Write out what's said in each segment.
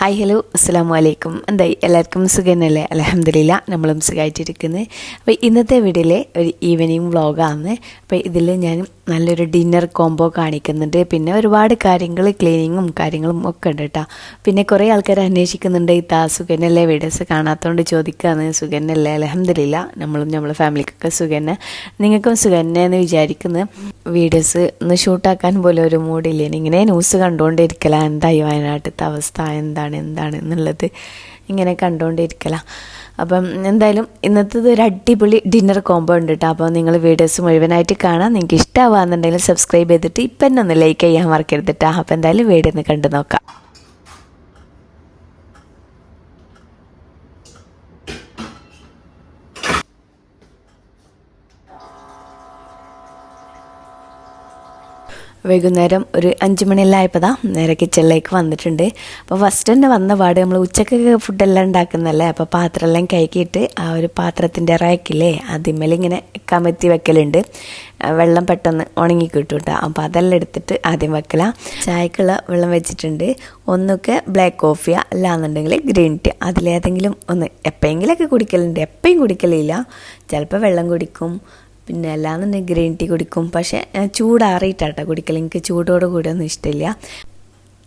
Hi hello അസ്സാം വലൈക്കും എന്തായി എല്ലാവർക്കും സുഖനല്ലേ അലഹമില്ല നമ്മളും സുഖമായിട്ടിരിക്കുന്നത് അപ്പോൾ ഇന്നത്തെ വീഡിയോയിലെ ഒരു ഈവനിങ് വ്ളോഗാണ് അപ്പോൾ ഇതിൽ ഞാൻ നല്ലൊരു ഡിന്നർ കോംബോ കാണിക്കുന്നുണ്ട്. പിന്നെ ഒരുപാട് കാര്യങ്ങൾ ക്ലീനിങ്ങും കാര്യങ്ങളും ഒക്കെ ഉണ്ട് കേട്ടോ. പിന്നെ കുറേ ആൾക്കാർ അന്വേഷിക്കുന്നുണ്ട് ഇതാ സുഖനല്ലേ വീഡിയോസ് കാണാത്തതുകൊണ്ട് ചോദിക്കുകയാണ് സുഖനല്ലേ അലഹമില്ല നമ്മളും നമ്മളെ ഫാമിലിക്കൊക്കെ സുഖന്നെ? നിങ്ങൾക്കും സുഖന്നെ? എന്ന് വിചാരിക്കുന്നു. വീഡിയോസ് ഒന്ന് ഷൂട്ടാക്കാൻ പോലും ഒരു മൂഡില്ല ഇങ്ങനെ ന്യൂസ് കണ്ടുകൊണ്ടിരിക്കല. എന്തായി വയനാട്ടിലത്തെ അവസ്ഥ? എന്താണ്? എന്താണ് എന്താണ് എന്നുള്ളത് ഇങ്ങനെ കണ്ടുകൊണ്ടിരിക്കല അപ്പം എന്തായാലും ഇന്നത്തെ ഒരു അടിപൊളി ഡിന്നർ കോംബോ ഉണ്ട് കേട്ടോ അപ്പോൾ നിങ്ങൾ വീഡിയോസ് മുഴുവനായിട്ട് കാണാം നിങ്ങൾക്ക് ഇഷ്ടമാവാന്നുണ്ടെങ്കിൽ സബ്സ്ക്രൈബ് ചെയ്തിട്ട് ഇപ്പം തന്നെ ഒന്ന് ലൈക്ക് ചെയ്യാൻ മറക്കരുത് കേട്ടോ അപ്പോൾ എന്തായാലും വീഡിയോ ഒന്ന് കണ്ടു നോക്കാം. വൈകുന്നേരം ഒരു അഞ്ച് മണിയെല്ലാം നേരെ കിച്ചണിലേക്ക് വന്നിട്ടുണ്ട്. അപ്പോൾ ഫസ്റ്റ് തന്നെ വന്ന പാട് നമ്മൾ ഉച്ചക്കൊക്കെ ഫുഡെല്ലാം ഉണ്ടാക്കുന്നല്ലേ? അപ്പോൾ പാത്രമെല്ലാം കഴുകിയിട്ട് ആ ഒരു പാത്രത്തിന്റെ റാക്കില്ലേ ഇങ്ങനെ കമത്തി വെക്കലുണ്ട്. വെള്ളം പെട്ടെന്ന് ഉണങ്ങി കിട്ടും കേട്ടോ അപ്പോൾ അതെല്ലാം എടുത്തിട്ട് ആദ്യം വെക്കല. ചായക്കുള്ള വെള്ളം വെച്ചിട്ടുണ്ട്. ഒന്നൊക്കെ ബ്ലാക്ക് കോഫിയ അല്ലാന്നുണ്ടെങ്കിൽ ഗ്രീൻ ടീ അതിലേതെങ്കിലും ഒന്ന് എപ്പോഴെങ്കിലൊക്കെ കുടിക്കലുണ്ട്. എപ്പോഴും കുടിക്കലില്ല. ചിലപ്പോൾ വെള്ളം കുടിക്കും. പിന്നെ അല്ലാന്നുണ്ടെങ്കിൽ ഗ്രീൻ ടീ കുടിക്കും. പക്ഷേ ചൂടാറിയിട്ടാട്ടോ കുടിക്കൽ എനിക്ക് ചൂടോട് കൂടെ ഒന്നും ഇഷ്ടമില്ല.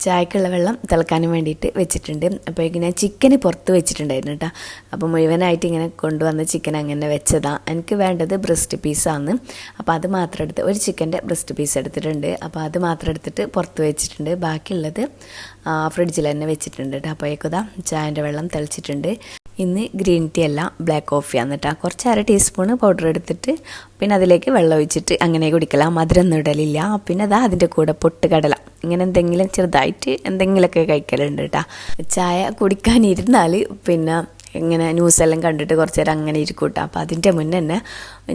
ചായക്കുള്ള വെള്ളം തിളക്കാനും വേണ്ടിയിട്ട് വെച്ചിട്ടുണ്ട്. അപ്പോഴേക്കും ഞാൻ ചിക്കന് പുറത്ത് വെച്ചിട്ടുണ്ടായിരുന്നു കേട്ടോ അപ്പോൾ മുഴുവനായിട്ട് ഇങ്ങനെ കൊണ്ടുവന്ന ചിക്കൻ അങ്ങനെ വെച്ചതാണ് എനിക്ക് വേണ്ടത് ബ്രസ്റ്റ് പീസാണ് അപ്പോൾ അത് മാത്രം എടുത്ത് ഒരു ചിക്കന്റെ ബ്രസ്റ്റ് പീസ് എടുത്തിട്ടുണ്ട്. അപ്പോൾ അത് മാത്രം എടുത്തിട്ട് പുറത്ത് വെച്ചിട്ടുണ്ട്. ബാക്കിയുള്ളത് ഫ്രിഡ്ജിൽ തന്നെ വെച്ചിട്ടുണ്ട് കേട്ടോ അപ്പോഴേക്കും ചായന്റെ വെള്ളം തിളച്ചിട്ടുണ്ട്. ഇന്ന് ഗ്രീൻ ടീ അല്ല ബ്ലാക്ക് കോഫി കേട്ടോ കുറച്ച് അര ടീസ്പൂണ് പൗഡർ എടുത്തിട്ട് പിന്നെ അതിലേക്ക് വെള്ളം ഒഴിച്ചിട്ട് അങ്ങനെ കുടിക്കല. മധുരം നിടലില്ല. പിന്നെ അതാ അതിന്റെ കൂടെ പൊട്ടുകടല. ഇങ്ങനെ എന്തെങ്കിലും ചെറുതായിട്ട് എന്തെങ്കിലുമൊക്കെ കഴിക്കലുണ്ട് കേട്ടോ ചായ കുടിക്കാനിരുന്നാൽ പിന്നെ ഇങ്ങനെ ന്യൂസെല്ലാം കണ്ടിട്ട് കുറച്ച് നേരം അങ്ങനെ ഇരിക്കും കേട്ടോ അപ്പോൾ അതിന്റെ മുന്നേ തന്നെ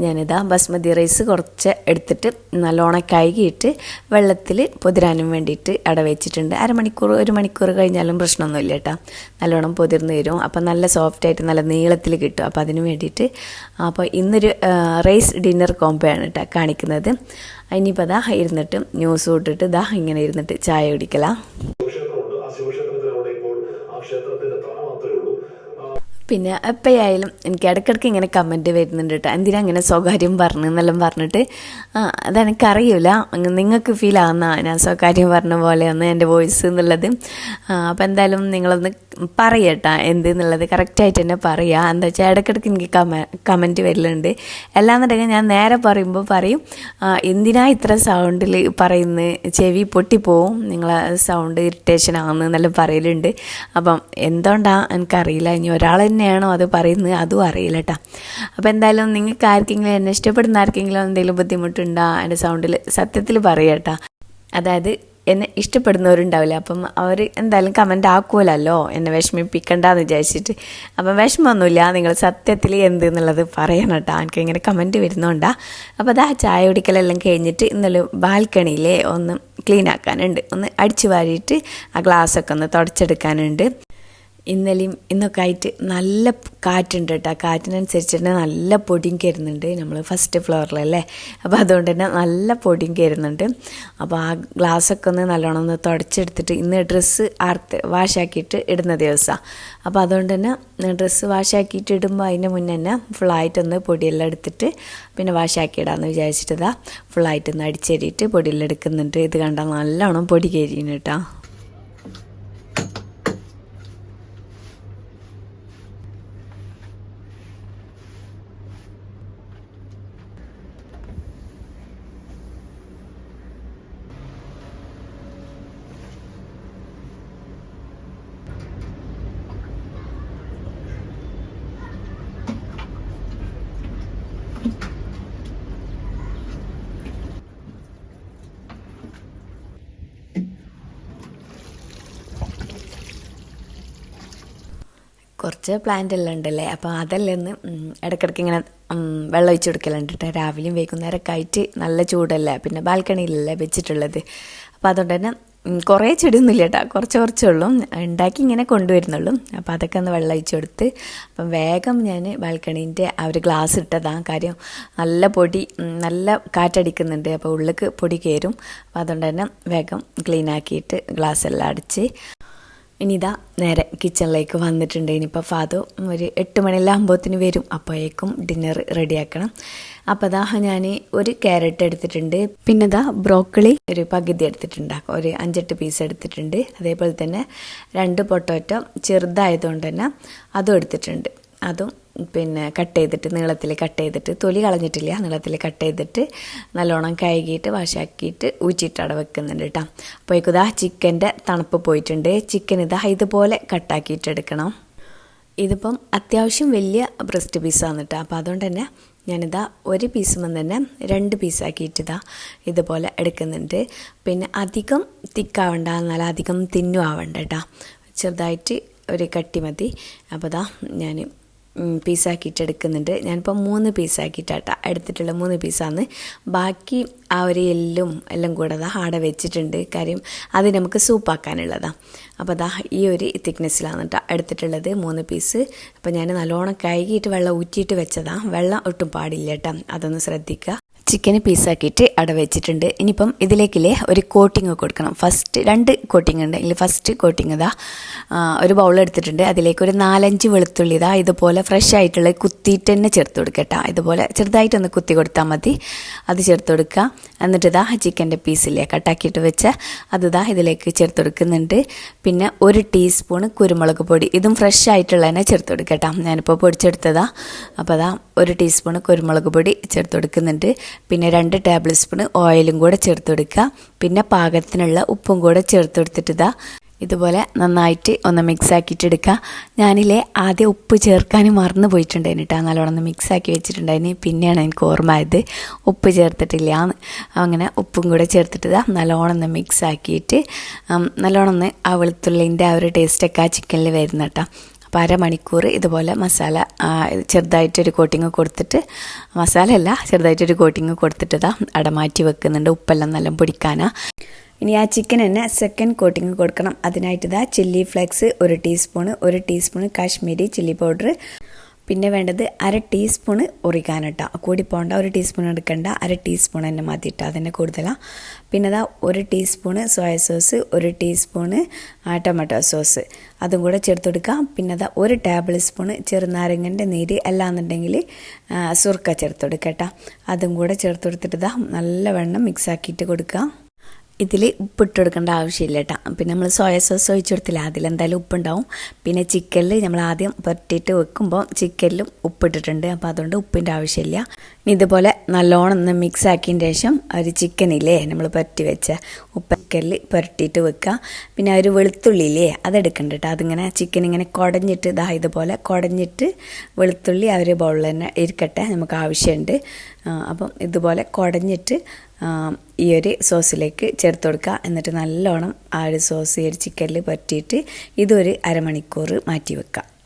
ഞാനിതാ ബസ്മതി റൈസ് കുറച്ച് എടുത്തിട്ട് നല്ലോണം കഴുകിയിട്ട് വെള്ളത്തിൽ പൊതിരാനും വേണ്ടിയിട്ട് അട വെച്ചിട്ടുണ്ട്. അരമണിക്കൂർ ഒരു മണിക്കൂർ കഴിഞ്ഞാലും പ്രശ്നമൊന്നുമില്ല കേട്ടോ നല്ലോണം പൊതിർന്ന് വരും. അപ്പോൾ നല്ല സോഫ്റ്റായിട്ട് നല്ല നീളത്തിൽ കിട്ടും. അപ്പോൾ അതിന് വേണ്ടിയിട്ട് അപ്പോൾ ഇന്നൊരു റൈസ് ഡിന്നർ കോംബോ ആണ് കേട്ടോ കാണിക്കുന്നത്. ഇനിയിപ്പോൾ അതാ ഇരുന്നിട്ട് ന്യൂസ് കൂട്ടിട്ട് ഇതാ ഇങ്ങനെ ഇരുന്നിട്ട് ചായ കുടിക്കലാ. ശിവക്ഷേത്രമുണ്ട് ആ ശിവക്ഷേത്രത്തിലൂടെ ഇപ്പോൾ ഉള്ളൂ പിന്നെ എപ്പോഴായാലും എനിക്ക് ഇടയ്ക്കിടയ്ക്ക് ഇങ്ങനെ കമന്റ് വരുന്നുണ്ട് കേട്ടോ. എന്തിനാ അങ്ങനെ സ്വകാര്യം പറഞ്ഞു എന്നെല്ലാം പറഞ്ഞിട്ട്? അതെനിക്കറിയില്ല നിങ്ങൾക്ക് ഫീൽ ആവുന്ന ഞാൻ സ്വകാര്യം പറഞ്ഞ പോലെയൊന്ന് എന്റെ വോയിസ് എന്നുള്ളത്. അപ്പോൾ എന്തായാലും നിങ്ങളൊന്ന് പറയട്ടാ എന്ത് എന്നുള്ളത് കറക്റ്റായിട്ട് തന്നെ പറയുക എന്താ വെച്ചാൽ ഇടയ്ക്കിടയ്ക്ക് എനിക്ക് കമ കമന്റ് വരലുണ്ട്. എല്ലാന്നുണ്ടെങ്കിൽ ഞാൻ നേരെ പറയുമ്പോൾ പറയും എന്തിനാ ഇത്ര സൗണ്ടിൽ പറയുന്നത് ചെവി പൊട്ടിപ്പോവും. നിങ്ങളെ സൗണ്ട് ഇറിറ്റേഷൻ ആവുന്നു എന്നെല്ലാം പറയലുണ്ട്. അപ്പം എന്തുകൊണ്ടാണ് എനിക്കറിയില്ല. ഇനി ഒരാൾ തന്നെയാണോ അത് പറയുന്നത്? അതും അറിയില്ല കേട്ടോ അപ്പോൾ എന്തായാലും നിങ്ങൾക്ക് ആർക്കെങ്കിലും എന്നെ ഇഷ്ടപ്പെടുന്ന ആർക്കെങ്കിലും എന്തെങ്കിലും ബുദ്ധിമുട്ടുണ്ടോ? എന്റെ സൗണ്ടിൽ സത്യത്തിൽ പറയട്ടോ അതായത് എന്നെ ഇഷ്ടപ്പെടുന്നവരുണ്ടാവില്ല? അപ്പം അവർ എന്തായാലും കമന്റ് ആക്കുമല്ലോ എന്നെ വിഷമിപ്പിക്കണ്ടെന്ന് വിചാരിച്ചിട്ട്. അപ്പം വിഷമമൊന്നുമില്ല. നിങ്ങൾ സത്യത്തിൽ എന്ത് എന്നുള്ളത് പറയണം കേട്ടോ എനിക്ക് ഇങ്ങനെ കമന്റ് വരുന്നുണ്ടാ അപ്പോൾ അത് ആ ചായ കുടിക്കലെല്ലാം കഴിഞ്ഞിട്ട് ഇന്നലെ ബാൽക്കണിയിലെ ഒന്ന് ക്ലീൻ ആക്കാനുണ്ട്. ഒന്ന് അടിച്ചു വാരിയിട്ട് ആ ഗ്ലാസ്സൊക്കെ ഒന്ന് തുടച്ചെടുക്കാനുണ്ട്. ഇന്നലെയും ഇന്നൊക്കെ ആയിട്ട് നല്ല കാറ്റുണ്ട് കേട്ടോ. കാറ്റിനനുസരിച്ച് തന്നെ നല്ല പൊടിയും കയറുന്നുണ്ട് നമ്മൾ ഫസ്റ്റ് ഫ്ലോറിലല്ലേ അപ്പോൾ അതുകൊണ്ട് തന്നെ നല്ല പൊടിയും കയറുന്നുണ്ട്. അപ്പോൾ ആ ഗ്ലാസ്സൊക്കെ ഒന്ന് നല്ലോണം ഒന്ന് തുടച്ചെടുത്തിട്ട് ഇന്ന് ഡ്രസ്സ് ആർത്ത് വാഷാക്കിയിട്ട് ഇടുന്ന ദിവസമാണ് അപ്പോൾ അതുകൊണ്ട് തന്നെ ഡ്രസ്സ് വാഷാക്കിയിട്ട് ഇടുമ്പോൾ അതിന്റെ മുന്നേ തന്നെ ഫുള്ളായിട്ടൊന്ന് പൊടിയെല്ലാം എടുത്തിട്ട് പിന്നെ വാഷാക്കി ഇടാമെന്ന് വിചാരിച്ചിട്ട് ഫുള്ളായിട്ടൊന്ന് അടിച്ചേരിയിട്ട് പൊടിയെല്ലാം എടുക്കുന്നുണ്ട്. ഇത് കണ്ടാൽ നല്ലോണം പൊടി കയറിയാണ് കേട്ടോ. കുറച്ച് പ്ലാന്റ് എല്ലാം ഉണ്ടല്ലേ? അപ്പോൾ അതെല്ലാം ഒന്ന് ഇടയ്ക്കിടയ്ക്ക് ഇങ്ങനെ വെള്ളം ഒഴിച്ച് കൊടുക്കലുണ്ട് കേട്ടോ രാവിലെയും വൈകുന്നേരമൊക്കെ ആയിട്ട് നല്ല ചൂടല്ലേ? പിന്നെ ബാൽക്കണിയിലല്ലേ വെച്ചിട്ടുള്ളത്. അപ്പോൾ അതുകൊണ്ട് തന്നെ കുറേ ചെടിയൊന്നുമില്ല കേട്ടോ കുറച്ച് കുറച്ചേ ഉള്ളൂ. ഉണ്ടാക്കി ഇങ്ങനെ കൊണ്ടുവരുന്നുള്ളൂ. അപ്പോൾ അതൊക്കെ ഒന്ന് വെള്ളം ഒഴിച്ച് കൊടുത്ത് അപ്പം വേഗം ഞാൻ ബാൽക്കണീന്റെ ആ ഒരു ഗ്ലാസ് ഇട്ടതാണ് കാര്യം നല്ല പൊടി നല്ല കാറ്റടിക്കുന്നുണ്ട്. അപ്പോൾ ഉള്ളിലേക്ക് പൊടി കയറും. അപ്പോൾ അതുകൊണ്ട് തന്നെ വേഗം ക്ലീൻ ആക്കിയിട്ട് ഗ്ലാസ് എല്ലാം അടിച്ച് ഇനി ഇതാ നേരെ കിച്ചണിലേക്ക് വന്നിട്ടുണ്ട്. ഇനിയിപ്പോൾ ഫാദു ഒരു എട്ട് മണിയെല്ലാം ആകുമ്പോഴത്തിന് വരും. അപ്പോഴേക്കും ഡിന്നർ റെഡിയാക്കണം അപ്പോൾ അതാ ഞാൻ ഒരു ക്യാരറ്റ് എടുത്തിട്ടുണ്ട്. പിന്നെ ദാ ബ്രോക്കളി ഒരു പകുതി എടുത്തിട്ടുണ്ടാക്കും. ഒരു അഞ്ചെട്ട് പീസ് എടുത്തിട്ടുണ്ട്. അതേപോലെ തന്നെ രണ്ട് പൊട്ടോറ്റോ ചെറുതായതുകൊണ്ട് തന്നെ അതും എടുത്തിട്ടുണ്ട്. അതും പിന്നെ കട്ട് ചെയ്തിട്ട് നീളത്തിൽ കട്ട് ചെയ്തിട്ട് തൊലി കളഞ്ഞിട്ടില്ല നീളത്തിൽ കട്ട് ചെയ്തിട്ട് നല്ലോണം കഴുകിയിട്ട് വാഷാക്കിയിട്ട് ഊറ്റിയിട്ട് അവിടെ വെക്കുന്നുണ്ട് കേട്ടോ അപ്പോൾ ഇതാ ചിക്കന്റെ തണുപ്പ് പോയിട്ടുണ്ട്. ചിക്കൻ ഇതാ ഇതുപോലെ കട്ടാക്കിയിട്ട് എടുക്കണം. ഇതിപ്പം അത്യാവശ്യം വലിയ ബ്രസ്റ്റ് പീസാണ് കേട്ടോ അപ്പോൾ അതുകൊണ്ട് തന്നെ ഞാനിതാ ഒരു പീസുമ്പോൾ തന്നെ രണ്ട് പീസാക്കിയിട്ട് ഇതാ ഇതുപോലെ എടുക്കുന്നുണ്ട്. പിന്നെ അധികം തിക്കാവണ്ട എന്നാൽ അധികം തിന്നു ആവണ്ട കേട്ടോ ചെറുതായിട്ട് ഒരു കട്ടി മതി. അപ്പോൾ ഇതാ ഞാൻ പീസാക്കിയിട്ട് എടുക്കുന്നുണ്ട് ഞാനിപ്പോൾ മൂന്ന് പീസാക്കിയിട്ടാട്ട എടുത്തിട്ടുള്ള മൂന്ന് പീസാണ് ബാക്കി ആ ഒരു എല്ലും എല്ലാം കൂടെ അതാ ആടെ വെച്ചിട്ടുണ്ട്. കാര്യം അത് നമുക്ക് സൂപ്പാക്കാനുള്ളതാണ് അപ്പോൾ അതാ ഈ ഒരു തിക്നെസ്സിലാണ് കേട്ടോ എടുത്തിട്ടുള്ളത് മൂന്ന് പീസ്. അപ്പോൾ ഞാൻ നല്ലോണം കഴുകിയിട്ട് വെള്ളം ഊറ്റിയിട്ട് വെച്ചതാണ് വെള്ളം ഒട്ടും പാടില്ല കേട്ടോ അതൊന്ന് ശ്രദ്ധിക്കുക ചിക്കന് പീസാക്കിയിട്ട് അട വെച്ചിട്ടുണ്ട്. ഇനിയിപ്പം ഇതിലേക്കില്ലേ ഒരു കോട്ടിങ് കൊടുക്കണം. ഫസ്റ്റ് രണ്ട് കോട്ടിങ് ഉണ്ട്. ഇതിൽ ഫസ്റ്റ് കോട്ടിങ് ഇതാ. ഒരു ബൗൾ എടുത്തിട്ടുണ്ട്. അതിലേക്ക് ഒരു നാലഞ്ച് വെളുത്തുള്ളി ഇതാ. ഇതുപോലെ ഫ്രഷ് ആയിട്ടുള്ള കുത്തിയിട്ട് തന്നെ ചേർത്ത് കൊടുക്കട്ടോ ഇതുപോലെ ചെറുതായിട്ടൊന്ന് കുത്തി കൊടുത്താൽ മതി. അത് ചേർത്ത് കൊടുക്കുക എന്നിട്ട് ഇതാ ചിക്കന്റെ പീസില്ലേ കട്ടാക്കിയിട്ട് വെച്ച അത് ഇതാ ഇതിലേക്ക് ചേർത്ത് കൊടുക്കുന്നുണ്ട്. പിന്നെ ഒരു ടീസ്പൂൺ കുരുമുളക് പൊടി. ഇതും ഫ്രഷ് ആയിട്ടുള്ള തന്നെ ചേർത്ത് കൊടുക്കട്ടോ ഞാനിപ്പോൾ പൊടിച്ചെടുത്തതാ. അപ്പോൾ അതാ ഒരു ടീസ്പൂൺ കുരുമുളക് പൊടി ചേർത്ത് കൊടുക്കുന്നുണ്ട്. പിന്നെ രണ്ട് ടേബിൾ സ്പൂൺ ഓയിലും കൂടെ ചേർത്ത് കൊടുക്കുക പിന്നെ പാകത്തിനുള്ള ഉപ്പും കൂടെ ചേർത്ത് കൊടുത്തിട്ട് ഇതാ ഇതുപോലെ നന്നായിട്ട് ഒന്ന് മിക്സ് ആക്കിയിട്ടെടുക്കുക ഞാനിലെ ആദ്യം ഉപ്പ് ചേർക്കാൻ മറന്നു പോയിട്ടുണ്ടായിരുന്നു കേട്ടോ നല്ലോണം ഒന്ന് മിക്സ് ആക്കി വെച്ചിട്ടുണ്ടായിരുന്നു പിന്നെയാണ് എനിക്ക് ഓർമ്മ ആയത് ഉപ്പ് ചേർത്തിട്ടില്ല അങ്ങനെ ഉപ്പും കൂടെ ചേർത്തിട്ട് നല്ലോണം ഒന്ന് മിക്സ് ആക്കിയിട്ട് നല്ലോണം ഒന്ന് ആ വെളുത്തുള്ളിന്റെ ആ ഒരു ടേസ്റ്റൊക്കെ ആ ചിക്കനിൽ വരുന്ന കേട്ടോ അപ്പോൾ അരമണിക്കൂർ ഇതുപോലെ മസാല ചെറുതായിട്ടൊരു കോട്ടിങ് കൊടുത്തിട്ട് മസാല അല്ല ചെറുതായിട്ടൊരു കോട്ടിങ് കൊടുത്തിട്ട് ഇതാ അട മാറ്റി വെക്കുന്നുണ്ട്. ഉപ്പെല്ലാം നല്ല പൊടിക്കാനാ. ഇനി ആ ചിക്കൻ തന്നെ സെക്കൻഡ് കോട്ടിങ് കൊടുക്കണം. അതിനായിട്ട് ഇതാ ചില്ലി ഫ്ലേക്സ് ഒരു ടീസ്പൂണ് ഒരു ടീസ്പൂണ് കാശ്മീരി ചില്ലി പൗഡർ പിന്നെ വേണ്ടത് അര ടീസ്പൂണ് ഒറിഗാനട്ട കൂടി പോകണ്ട ഒരു ടീസ്പൂൺ എടുക്കണ്ട. അര ടീസ്പൂൺ തന്നെ മതി ഇട്ടാൽ അതിന്റെ കൂടുതലാണ് പിന്നെ അതാ ഒരു ടീസ്പൂണ് സോയ സോസ് ഒരു ടീസ്പൂണ് ടൊമാറ്റോ സോസ്. അതും കൂടെ ചേർത്ത് കൊടുക്കാം. പിന്നെ അതാ ഒരു ടേബിൾ സ്പൂണ് ചെറുനാരങ്ങന്റെ നീര് അല്ലാന്നുണ്ടെങ്കിൽ സുർക്ക ചേർത്ത് കൊടുക്കട്ടോ കേട്ടോ അതും കൂടെ ചേർത്ത് കൊടുത്തിട്ട് ഇതാ നല്ലവണ്ണം മിക്സ് ആക്കിയിട്ട് കൊടുക്കുക ഇതിൽ ഉപ്പ് കൊടുക്കേണ്ട ആവശ്യമില്ല കേട്ടോ പിന്നെ നമ്മൾ സോയ സോസ് ഒഴിച്ചു കൊടുത്തില്ല അതിലെന്തായാലും ഉപ്പുണ്ടാവും. പിന്നെ ചിക്കനിൽ നമ്മൾ ആദ്യം പുരട്ടിയിട്ട് വെക്കുമ്പോൾ ചിക്കനിലും ഉപ്പിട്ടിട്ടുണ്ട്. അപ്പോൾ അതുകൊണ്ട് ഉപ്പിന്റെ ആവശ്യമില്ല. ഇനി ഇതുപോലെ നല്ലോണം ഒന്ന് മിക്സ് ആക്കിയതിന് ശേഷം ഒരു ചിക്കനില്ലേ നമ്മൾ പുരട്ടി വെച്ച ഉപ്പക്കല്ല് പുരട്ടിയിട്ട് വെക്കുക പിന്നെ ഒരു വെളുത്തുള്ളിയില്ലേ അതെടുക്കണ്ട കേട്ടോ അതിങ്ങനെ ചിക്കൻ ഇങ്ങനെ കുടഞ്ഞിട്ട് ഇതാ ഇതുപോലെ കുടഞ്ഞിട്ട് വെളുത്തുള്ളി ആ ഒരു ബൗളിൽ തന്നെ ഇരിക്കട്ടെ. നമുക്ക് ആവശ്യമുണ്ട് അപ്പം ഇതുപോലെ കുടഞ്ഞിട്ട് ഈ ഒരു സോസിലേക്ക് ചേർത്ത് കൊടുക്കുക. എന്നിട്ട് നല്ലോണം ആ ഒരു സോസ് ഈ ഒരു ചിക്കനിൽ പറ്റിയിട്ട് ഇതൊരു അരമണിക്കൂർ മാറ്റി വെക്കുക.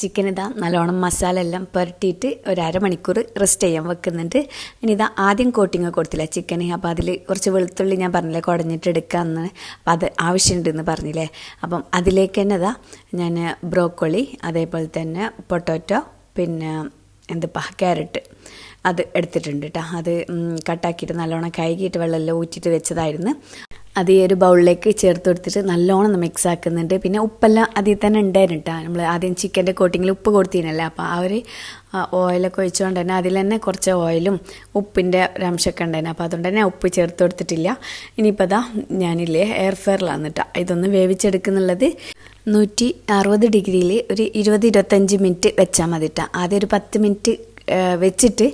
ചിക്കൻ ഇതാ നല്ലോണം മസാല എല്ലാം പുരട്ടിയിട്ട് ഒരു അരമണിക്കൂർ റെസ്റ്റ് ചെയ്യാൻ വെക്കുന്നുണ്ട്. ഇനി ഇതാ ആദ്യം കോട്ടിങ് കൊടുത്തില്ല ചിക്കന് അപ്പോൾ അതിൽ കുറച്ച് വെളുത്തുള്ളി ഞാൻ പറഞ്ഞില്ലേ കുടഞ്ഞിട്ട് എടുക്കാമെന്ന് അപ്പോൾ അത് ആവശ്യമുണ്ടെന്ന് പറഞ്ഞില്ലേ? അപ്പം അതിലേക്ക് തന്നെ ഇതാ ഞാൻ ബ്രോക്കോളി അതേപോലെ തന്നെ പൊട്ടോറ്റോ പിന്നെ എന്തിപ്പാ ക്യാരറ്റ് അത് എടുത്തിട്ടുണ്ട് കേട്ടോ അത് കട്ടാക്കിയിട്ട് നല്ലോണം കഴുകിയിട്ട് വെള്ളമെല്ലാം ഊറ്റിയിട്ട് വെച്ചതായിരുന്നു. അത് ഈ ഒരു ബൗളിലേക്ക് ചേർത്ത് കൊടുത്തിട്ട് നല്ലോണം മിക്സ് ആക്കുന്നുണ്ട്. പിന്നെ ഉപ്പെല്ലാം അതിൽ തന്നെ ഉണ്ടായിരുന്നു നമ്മൾ ആദ്യം ചിക്കന്റെ കോട്ടിങ്ങിൽ ഉപ്പ് കൊടുത്തിരുന്നല്ലേ? അപ്പോൾ ആ ഒരു ഓയിലൊക്കെ ഒഴിച്ചുകൊണ്ട് തന്നെ അതിൽ തന്നെ കുറച്ച് ഓയിലും ഉപ്പിന്റെ ഒരംശമൊക്കെ ഉണ്ടായിരുന്നു. അപ്പോൾ അതുകൊണ്ട് തന്നെ ഉപ്പ് ചേർത്ത് കൊടുത്തിട്ടില്ല. ഇനിയിപ്പോൾ അതാ ഞാനില്ലേ എയർ ഫെയറിലാണ് കേട്ടോ ഇതൊന്ന് വേവിച്ചെടുക്കുന്നുള്ളത് നൂറ്റി അറുപത് ഡിഗ്രിയിൽ ഒരു ഇരുപത് ഇരുപത്തഞ്ച് മിനിറ്റ് വെച്ചാൽ മതി കേട്ടോ ആദ്യം ഒരു പത്ത് മിനിറ്റ് വെച്ചിട്ട്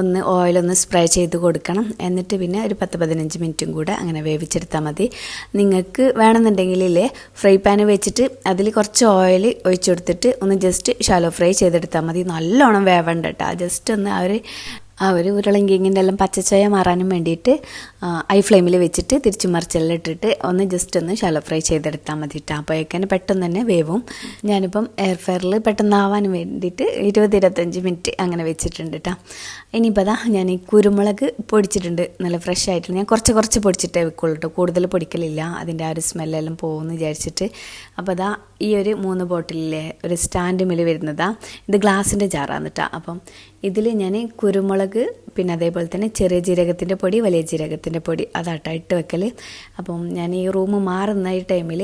ഒന്ന് ഓയിലൊന്ന് സ്പ്രേ ചെയ്ത് കൊടുക്കണം. എന്നിട്ട് പിന്നെ ഒരു പത്ത് പതിനഞ്ച് മിനിറ്റും കൂടെ അങ്ങനെ വേവിച്ചെടുത്താൽ മതി. നിങ്ങൾക്ക് വേണമെന്നുണ്ടെങ്കിൽ ഇല്ലേ ഫ്രൈ പാൻ വെച്ചിട്ട് അതിൽ കുറച്ച് ഓയിൽ ഒഴിച്ചു കൊടുത്തിട്ട് ഒന്ന് ജസ്റ്റ് ഷാലോ ഫ്രൈ ചെയ്തെടുത്താൽ മതി. നല്ലോണം വേവണ്ട കേട്ടോ ജസ്റ്റ് ഒന്ന് ആ ഒരു ആ ഒരു ഉരുളങ്കിങ്ങിന്റെ എല്ലാം പച്ചച്ചോയ മാറാനും വേണ്ടിയിട്ട് ഐ ഫ്ലെയിമിൽ വെച്ചിട്ട് തിരിച്ചു മറിച്ചെല്ലാം ഇട്ടിട്ട് ഒന്ന് ജസ്റ്റ് ഒന്ന് ഷാലോ ഫ്രൈ ചെയ്തെടുത്താൽ മതി കേട്ടോ അപ്പോഴേക്കും പെട്ടെന്ന് തന്നെ വേവും. ഞാനിപ്പം എയർ ഫെയറിൽ പെട്ടെന്നാവാൻ വേണ്ടിയിട്ട് ഇരുപത് ഇരുപത്തഞ്ച് മിനിറ്റ് അങ്ങനെ വെച്ചിട്ടുണ്ട് കേട്ടോ ഇനിയിപ്പോൾ അതാ ഞാൻ ഈ കുരുമുളക് പൊടിച്ചിട്ടുണ്ട്. നല്ല ഫ്രഷ് ആയിട്ട് ഞാൻ കുറച്ച് കുറച്ച് പൊടിച്ചിട്ടേ വെക്കുള്ളൂ കേട്ടോ കൂടുതൽ പൊടിക്കലില്ല. അതിന്റെ ആ ഒരു സ്മെല്ലെല്ലാം പോകുമെന്ന് വിചാരിച്ചിട്ട്. അപ്പോൾ അതാ ഈ ഒരു മൂന്ന് ബോട്ടിലിലെ ഒരു സ്റ്റാൻഡ് മേൽ വരുന്നതാണ് ഇത് ഗ്ലാസിന്റെ ജാറാണ് കേട്ടോ അപ്പം ഇതിൽ ഞാൻ കുരുമുളക് പിന്നെ അതേപോലെ തന്നെ ചെറിയ ജീരകത്തിന്റെ പൊടി വലിയ ജീരകത്തിന്റെ പൊടി അതാട്ടോ ഇട്ട് വെക്കൽ അപ്പം ഞാൻ ഈ റൂം മാറുന്ന ഈ ടൈമിൽ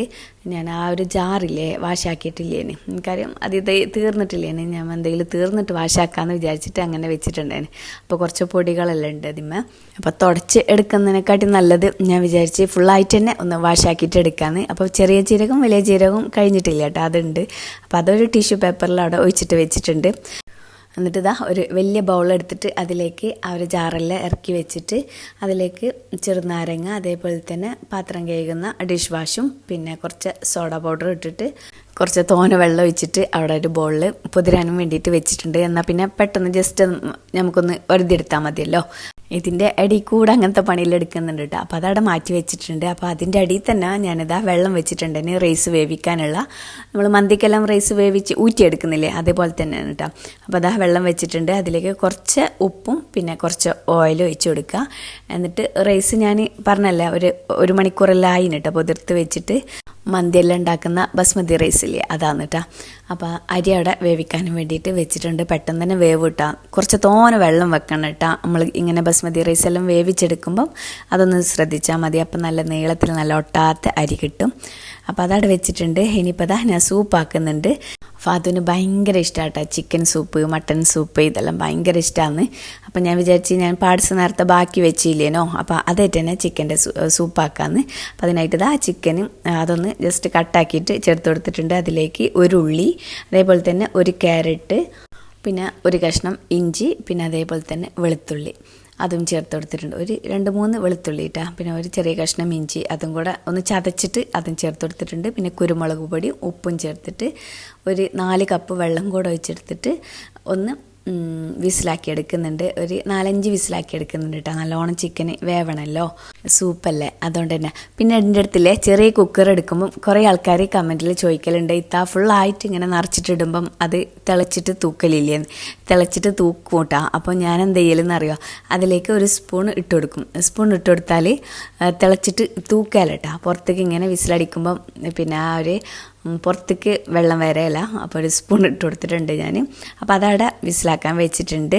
ഞാൻ ആ ഒരു ജാറില്ലേ വാഷാക്കിയിട്ടില്ലേന് എനിക്കറിയാം അത് ഇത് തീർന്നിട്ടില്ലേന് ഞാൻ എന്തെങ്കിലും തീർന്നിട്ട് വാഷാക്കാമെന്ന് വിചാരിച്ചിട്ട് അങ്ങനെ വെച്ചിട്ടുണ്ടായിരുന്നു അപ്പോൾ കുറച്ച് പൊടികളെല്ലാം ഉണ്ട് അതിന്മേ അപ്പോൾ തുടച്ച് എടുക്കുന്നതിനെക്കാട്ടി നല്ലത് ഞാൻ വിചാരിച്ച് ഫുള്ളായിട്ട് തന്നെ ഒന്ന് വാഷാക്കിയിട്ട് എടുക്കാമെന്ന് അപ്പോൾ ചെറിയ ജീരകം വലിയ ജീരകം കഴിഞ്ഞിട്ടില്ല കേട്ടോ അതുണ്ട്. അപ്പോൾ അതൊരു ടിഷ്യൂ പേപ്പറിൽ അവിടെ ഒഴിച്ചിട്ട് വെച്ചിട്ടുണ്ട്. എന്നിട്ട് ഇതാ ഒരു വലിയ ബൗൾ എടുത്തിട്ട് അതിലേക്ക് ആ ഒരു ജാറെല്ലാം ഇറക്കി വെച്ചിട്ട് അതിലേക്ക് ചെറുനാരങ്ങ അതേപോലെ തന്നെ പാത്രം കഴുകുന്ന ഡിഷ് വാഷും പിന്നെ കുറച്ച് സോഡ പൗഡർ ഇട്ടിട്ട് കുറച്ച് തോന വെള്ളം ഒഴിച്ചിട്ട് അവിടെ ഒരു ബോളിൽ പൊതിരാനും വേണ്ടിയിട്ട് വെച്ചിട്ടുണ്ട്. എന്നാൽ പിന്നെ പെട്ടെന്ന് ജസ്റ്റ് നമുക്കൊന്ന് വെറുതെ എടുത്താൽ മതിയല്ലോ. ഇതിന്റെ അടി കൂടെ അങ്ങനത്തെ പണിയിൽ എടുക്കുന്നുണ്ട് കേട്ടോ അപ്പോൾ അതവിടെ മാറ്റി വെച്ചിട്ടുണ്ട്. അപ്പോൾ അതിന്റെ അടിയിൽ തന്നെ ഞാനിതാ വെള്ളം വെച്ചിട്ടുണ്ട്. ഇനി റൈസ് വേവിക്കാനുള്ള. നമ്മൾ മന്തിക്കെല്ലാം റൈസ് വേവിച്ച് ഊറ്റിയെടുക്കുന്നില്ലേ? അതേപോലെ തന്നെയാണ് കേട്ടോ അപ്പോൾ അതാ വെള്ളം വെച്ചിട്ടുണ്ട്. അതിലേക്ക് കുറച്ച് ഉപ്പും പിന്നെ കുറച്ച് ഓയിലും ഒഴിച്ച് കൊടുക്കുക. എന്നിട്ട് റൈസ് ഞാൻ പറഞ്ഞല്ലേ ഒരു ഒരു മണിക്കൂറെല്ലാം ആയിന് കേട്ടോ വെച്ചിട്ട് മന്തിയെല്ലാം ഉണ്ടാക്കുന്ന ബസ്മതി റൈസ് ഇല്ലേ? അതാണ് കേട്ടോ അപ്പോൾ അരി അവിടെ വേവിക്കാനും വേണ്ടിയിട്ട് വെച്ചിട്ടുണ്ട്. പെട്ടെന്ന് തന്നെ വേവ് കിട്ടാം കുറച്ച് തോന വെള്ളം വെക്കണം കേട്ടോ നമ്മൾ ഇങ്ങനെ ബസ്മതി റൈസ് എല്ലാം വേവിച്ചെടുക്കുമ്പം അതൊന്ന് ശ്രദ്ധിച്ചാൽ മതി. അപ്പം നല്ല നീളത്തിൽ നല്ല ഒട്ടാത്ത അരി കിട്ടും. അപ്പോൾ അതവിടെ വെച്ചിട്ടുണ്ട്. ഇനിയിപ്പോൾ അതാ ഞാൻ സൂപ്പ് ആക്കുന്നുണ്ട്. ഫാദുവിന് ഭയങ്കര ഇഷ്ടമാട്ടോ ചിക്കൻ സൂപ്പ് മട്ടൻ സൂപ്പ് ഇതെല്ലാം ഭയങ്കര ഇഷ്ടമാണ് അപ്പം ഞാൻ വിചാരിച്ച് ഞാൻ പാർട്സ് നേരത്തെ ബാക്കി വെച്ചില്ലേനോ? അപ്പോൾ അതായിട്ട് തന്നെ ചിക്കന്റെ സൂപ്പാക്കാന്ന് അപ്പം അതിനായിട്ട് ഇതാ ചിക്കനും അതൊന്ന് ജസ്റ്റ് കട്ടാക്കിയിട്ട് ചേർത്ത് കൊടുത്തിട്ടുണ്ട്. അതിലേക്ക് ഒരു ഉള്ളി അതേപോലെ തന്നെ ഒരു ക്യാരറ്റ് പിന്നെ ഒരു കഷ്ണം ഇഞ്ചി പിന്നെ അതേപോലെ തന്നെ വെളുത്തുള്ളി. അതും ചേർത്ത് കൊടുത്തിട്ടുണ്ട്. ഒരു രണ്ട് മൂന്ന് വെളുത്തുള്ളി ഇട്ടാ. പിന്നെ ഒരു ചെറിയ കഷ്ണം ഇഞ്ചി അതും കൂടെ ഒന്ന് ചതച്ചിട്ട് അതും ചേർത്ത് കൊടുത്തിട്ടുണ്ട്. പിന്നെ കുരുമുളക് പൊടിയും ഉപ്പും ചേർത്തിട്ട് ഒരു നാല് കപ്പ് വെള്ളം കൂടെ ഒഴിച്ചെടുത്തിട്ട് ഒന്ന് വിസിലാക്കി എടുക്കുന്നുണ്ട്. ഒരു നാലഞ്ച് വിസിലാക്കി എടുക്കുന്നുണ്ട് കേട്ടോ. നല്ലോണം ചിക്കൻ വേവണല്ലോ. സൂപ്പല്ലേ അതുകൊണ്ട് തന്നെ. പിന്നെ എന്റെ അടുത്തില്ലേ ചെറിയ കുക്കർ എടുക്കുമ്പം കുറേ ആൾക്കാർ കമന്റിൽ ചോദിക്കലുണ്ട്. ഇത്താ ഫുള്ളായിട്ട് ഇങ്ങനെ നിറച്ചിട്ടിടുമ്പം അത് തിളച്ചിട്ട് തൂക്കലില്ലേ? തിളച്ചിട്ട് തൂക്കും കേട്ടോ അപ്പോൾ ഞാൻ എന്ത് ചെയ്യലെന്ന് അറിയോ? അതിലേക്ക് ഒരു സ്പൂൺ ഇട്ട് കൊടുക്കും. സ്പൂൺ ഇട്ട് കൊടുത്താൽ തിളച്ചിട്ട് തൂക്കാലട്ടാ പുറത്തേക്ക് ഇങ്ങനെ വിസിലടിക്കുമ്പം പിന്നെ ആ ഒരു പുറത്തേക്ക് വെള്ളം വരെയല്ല അപ്പോൾ ഒരു സ്പൂൺ ഇട്ട് കൊടുത്തിട്ടുണ്ട് ഞാൻ അപ്പോൾ അതവിടെ വിസിലാക്കാൻ വെച്ചിട്ടുണ്ട്.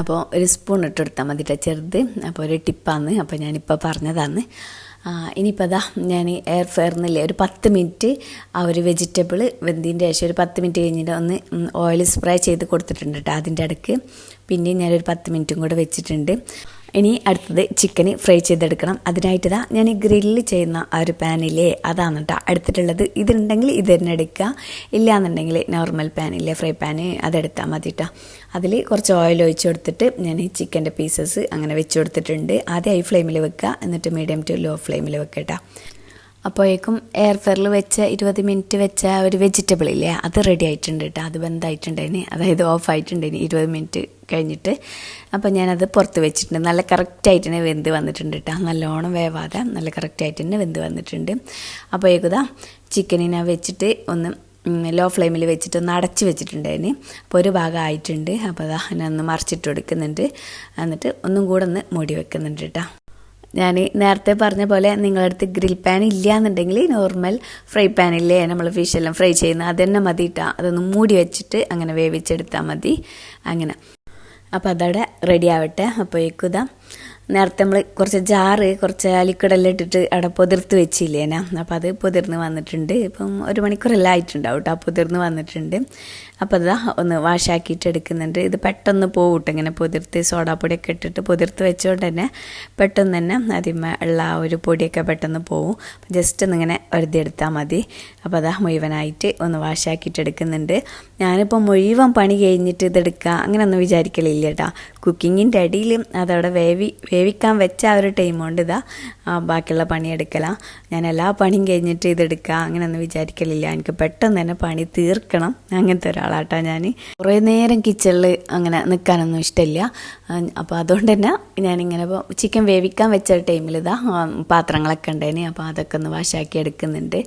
അപ്പോൾ ഒരു സ്പൂൺ ഇട്ട് കൊടുത്താൽ മതി ചെറുത്. അപ്പോൾ ഒരു ടിപ്പാന്ന്. അപ്പോൾ ഞാനിപ്പോൾ പറഞ്ഞതാണ്. ഇനിയിപ്പോൾ അതാ ഞാൻ എയർ ഫെയറിന്നില്ലേ ഒരു പത്ത് മിനിറ്റ് ആ ഒരു വെജിറ്റബിൾ വെന്തിന്റെ ശേഷം ഒരു പത്ത് മിനിറ്റ് കഴിഞ്ഞിട്ട് ഒന്ന് ഓയിൽ സ്പ്രേ ചെയ്ത് കൊടുത്തിട്ടുണ്ട് കേട്ടോ അതിന്റെ ഇടയ്ക്ക് പിന്നെയും ഞാനൊരു പത്ത് മിനിറ്റും കൂടെ വെച്ചിട്ടുണ്ട്. ഇനി അടുത്തത് ചിക്കന് ഫ്രൈ ചെയ്തെടുക്കണം. അതിനായിട്ട് ഇതാ ഞാൻ ഗ്രില്ല് ചെയ്യുന്ന ആ ഒരു പാനിലേ അതാണ് കേട്ടോ അടുത്തിട്ടുള്ളത് ഇതുണ്ടെങ്കിൽ ഇത് തന്നെ എടുക്കുക. ഇല്ലയെന്നുണ്ടെങ്കിൽ നോർമൽ പാനില്ലേ ഫ്രൈ പാന് അതെടുത്താൽ മതി കേട്ടോ അതിൽ കുറച്ച് ഓയിൽ ഒഴിച്ച് കൊടുത്തിട്ട് ഞാൻ ഈ ചിക്കന്റെ പീസസ് അങ്ങനെ വെച്ച് കൊടുത്തിട്ടുണ്ട്. ആദ്യം ഹൈ ഫ്ലെയിമിൽ വെക്കുക. എന്നിട്ട് മീഡിയം ടു ലോ ഫ്ലെയിമിൽ വെക്കുക കേട്ടോ അപ്പോഴേക്കും എയർ ഫെയറിൽ വെച്ച ഇരുപത് മിനിറ്റ് വെച്ച ഒരു വെജിറ്റബിൾ ഇല്ലേ അത് റെഡി ആയിട്ടുണ്ട് കേട്ടോ അത് ബന്ധമായിട്ടുണ്ടായിന് അതായത് ഓഫ് ആയിട്ടുണ്ടേന് ഇരുപത് മിനിറ്റ് കഴിഞ്ഞിട്ട്. അപ്പോൾ ഞാനത് പുറത്ത് വെച്ചിട്ടുണ്ട്. നല്ല കറക്റ്റായിട്ട് തന്നെ വെന്ത് വന്നിട്ടുണ്ട് കേട്ടോ നല്ലോണം വേവാതെ നല്ല കറക്റ്റായിട്ട് തന്നെ വെന്ത് വന്നിട്ടുണ്ട്. അപ്പോൾ ഏകദാ ചിക്കനിനെ വെച്ചിട്ട് ഒന്ന് ലോ ഫ്ലെയിമിൽ വെച്ചിട്ട് ഒന്ന് അടച്ച് വെച്ചിട്ടുണ്ടായിന്. അപ്പോൾ ഒരു ഭാഗം ആയിട്ടുണ്ട്. അപ്പോൾ അതാ ഞാൻ ഒന്ന് മറിച്ചിട്ട് കൊടുക്കുന്നുണ്ട്. എന്നിട്ട് ഒന്നും കൂടെ ഒന്ന് മൂടി വെക്കുന്നുണ്ട് കേട്ടോ ഞാൻ നേരത്തെ പറഞ്ഞ പോലെ നിങ്ങളുടെ അടുത്ത് ഗ്രിൽ പാൻ ഇല്ല എന്നുണ്ടെങ്കിൽ നോർമൽ ഫ്രൈ പാനില്ലേ നമ്മൾ ഫിഷെല്ലാം ഫ്രൈ ചെയ്യുന്ന അത് തന്നെ മതി ഇട്ടാ അതൊന്ന് മൂടി വെച്ചിട്ട് അങ്ങനെ വേവിച്ചെടുത്താൽ മതി. അങ്ങനെ. അപ്പോൾ അതവിടെ റെഡി ആവട്ടെ. അപ്പോൾ ഇതാ നേരത്തെ നമ്മൾ കുറച്ച് ജാറ് കുറച്ച് ലിക്വിഡെല്ലാം ഇട്ടിട്ട് അവിടെ പൊതിർത്ത് വെച്ചില്ലേനാ അപ്പോൾ അത് പൊതിർന്ന് വന്നിട്ടുണ്ട്. ഇപ്പം ഒരു മണിക്കൂറെല്ലാം ആയിട്ടുണ്ടാവും കേട്ടോ പൊതിർന്ന് വന്നിട്ടുണ്ട്. അപ്പോൾ ഇതാ ഒന്ന് വാഷാക്കിയിട്ട് എടുക്കുന്നുണ്ട്. ഇത് പെട്ടെന്ന് പോകട്ടെ കേട്ടോ ഇങ്ങനെ പൊതിർത്ത് സോഡാപ്പൊടിയൊക്കെ ഇട്ടിട്ട് പൊതിർത്ത് വെച്ചുകൊണ്ട് തന്നെ പെട്ടെന്ന് തന്നെ അതിമ ഉള്ള ആ ഒരു പൊടിയൊക്കെ പെട്ടെന്ന് പോവും. ജസ്റ്റ് ഒന്നിങ്ങനെ വെറുതെ എടുത്താൽ മതി. അപ്പോൾ അതാ മുഴുവനായിട്ട് ഒന്ന് വാഷാക്കിയിട്ട് എടുക്കുന്നുണ്ട്. ഞാനിപ്പോൾ മുഴുവൻ പണി കഴിഞ്ഞിട്ട് ഇതെടുക്കുക അങ്ങനെയൊന്നും വിചാരിക്കലില്ല കേട്ടോ കുക്കിങ്ങിന്റെ അടിയിൽ അതവിടെ വേവി വേവിക്കാൻ വെച്ച ആ ഒരു ടൈം കൊണ്ട് ഇതാ ബാക്കിയുള്ള പണി എടുക്കലാണ് ഞാൻ എല്ലാ പണിയും കഴിഞ്ഞിട്ട് ഇതെടുക്കുക അങ്ങനെയൊന്നും വിചാരിക്കലില്ല. എനിക്ക് പെട്ടെന്ന് തന്നെ പണി തീർക്കണം. അങ്ങനത്തെ ഒരാളാട്ടാ ഞാൻ കുറേ നേരം കിച്ചണിൽ അങ്ങനെ നിൽക്കാനൊന്നും ഇഷ്ടമില്ല അപ്പോൾ അതുകൊണ്ട് തന്നെ ഞാനിങ്ങനെ ഇപ്പോൾ ചിക്കൻ വേവിക്കാൻ വെച്ച ടൈമിൽ ഇതാ പാത്രങ്ങളൊക്കെ ഉണ്ടായിന് അപ്പോൾ അതൊക്കെ ഒന്ന് വാഷാക്കി എടുക്കുന്നുണ്ട്.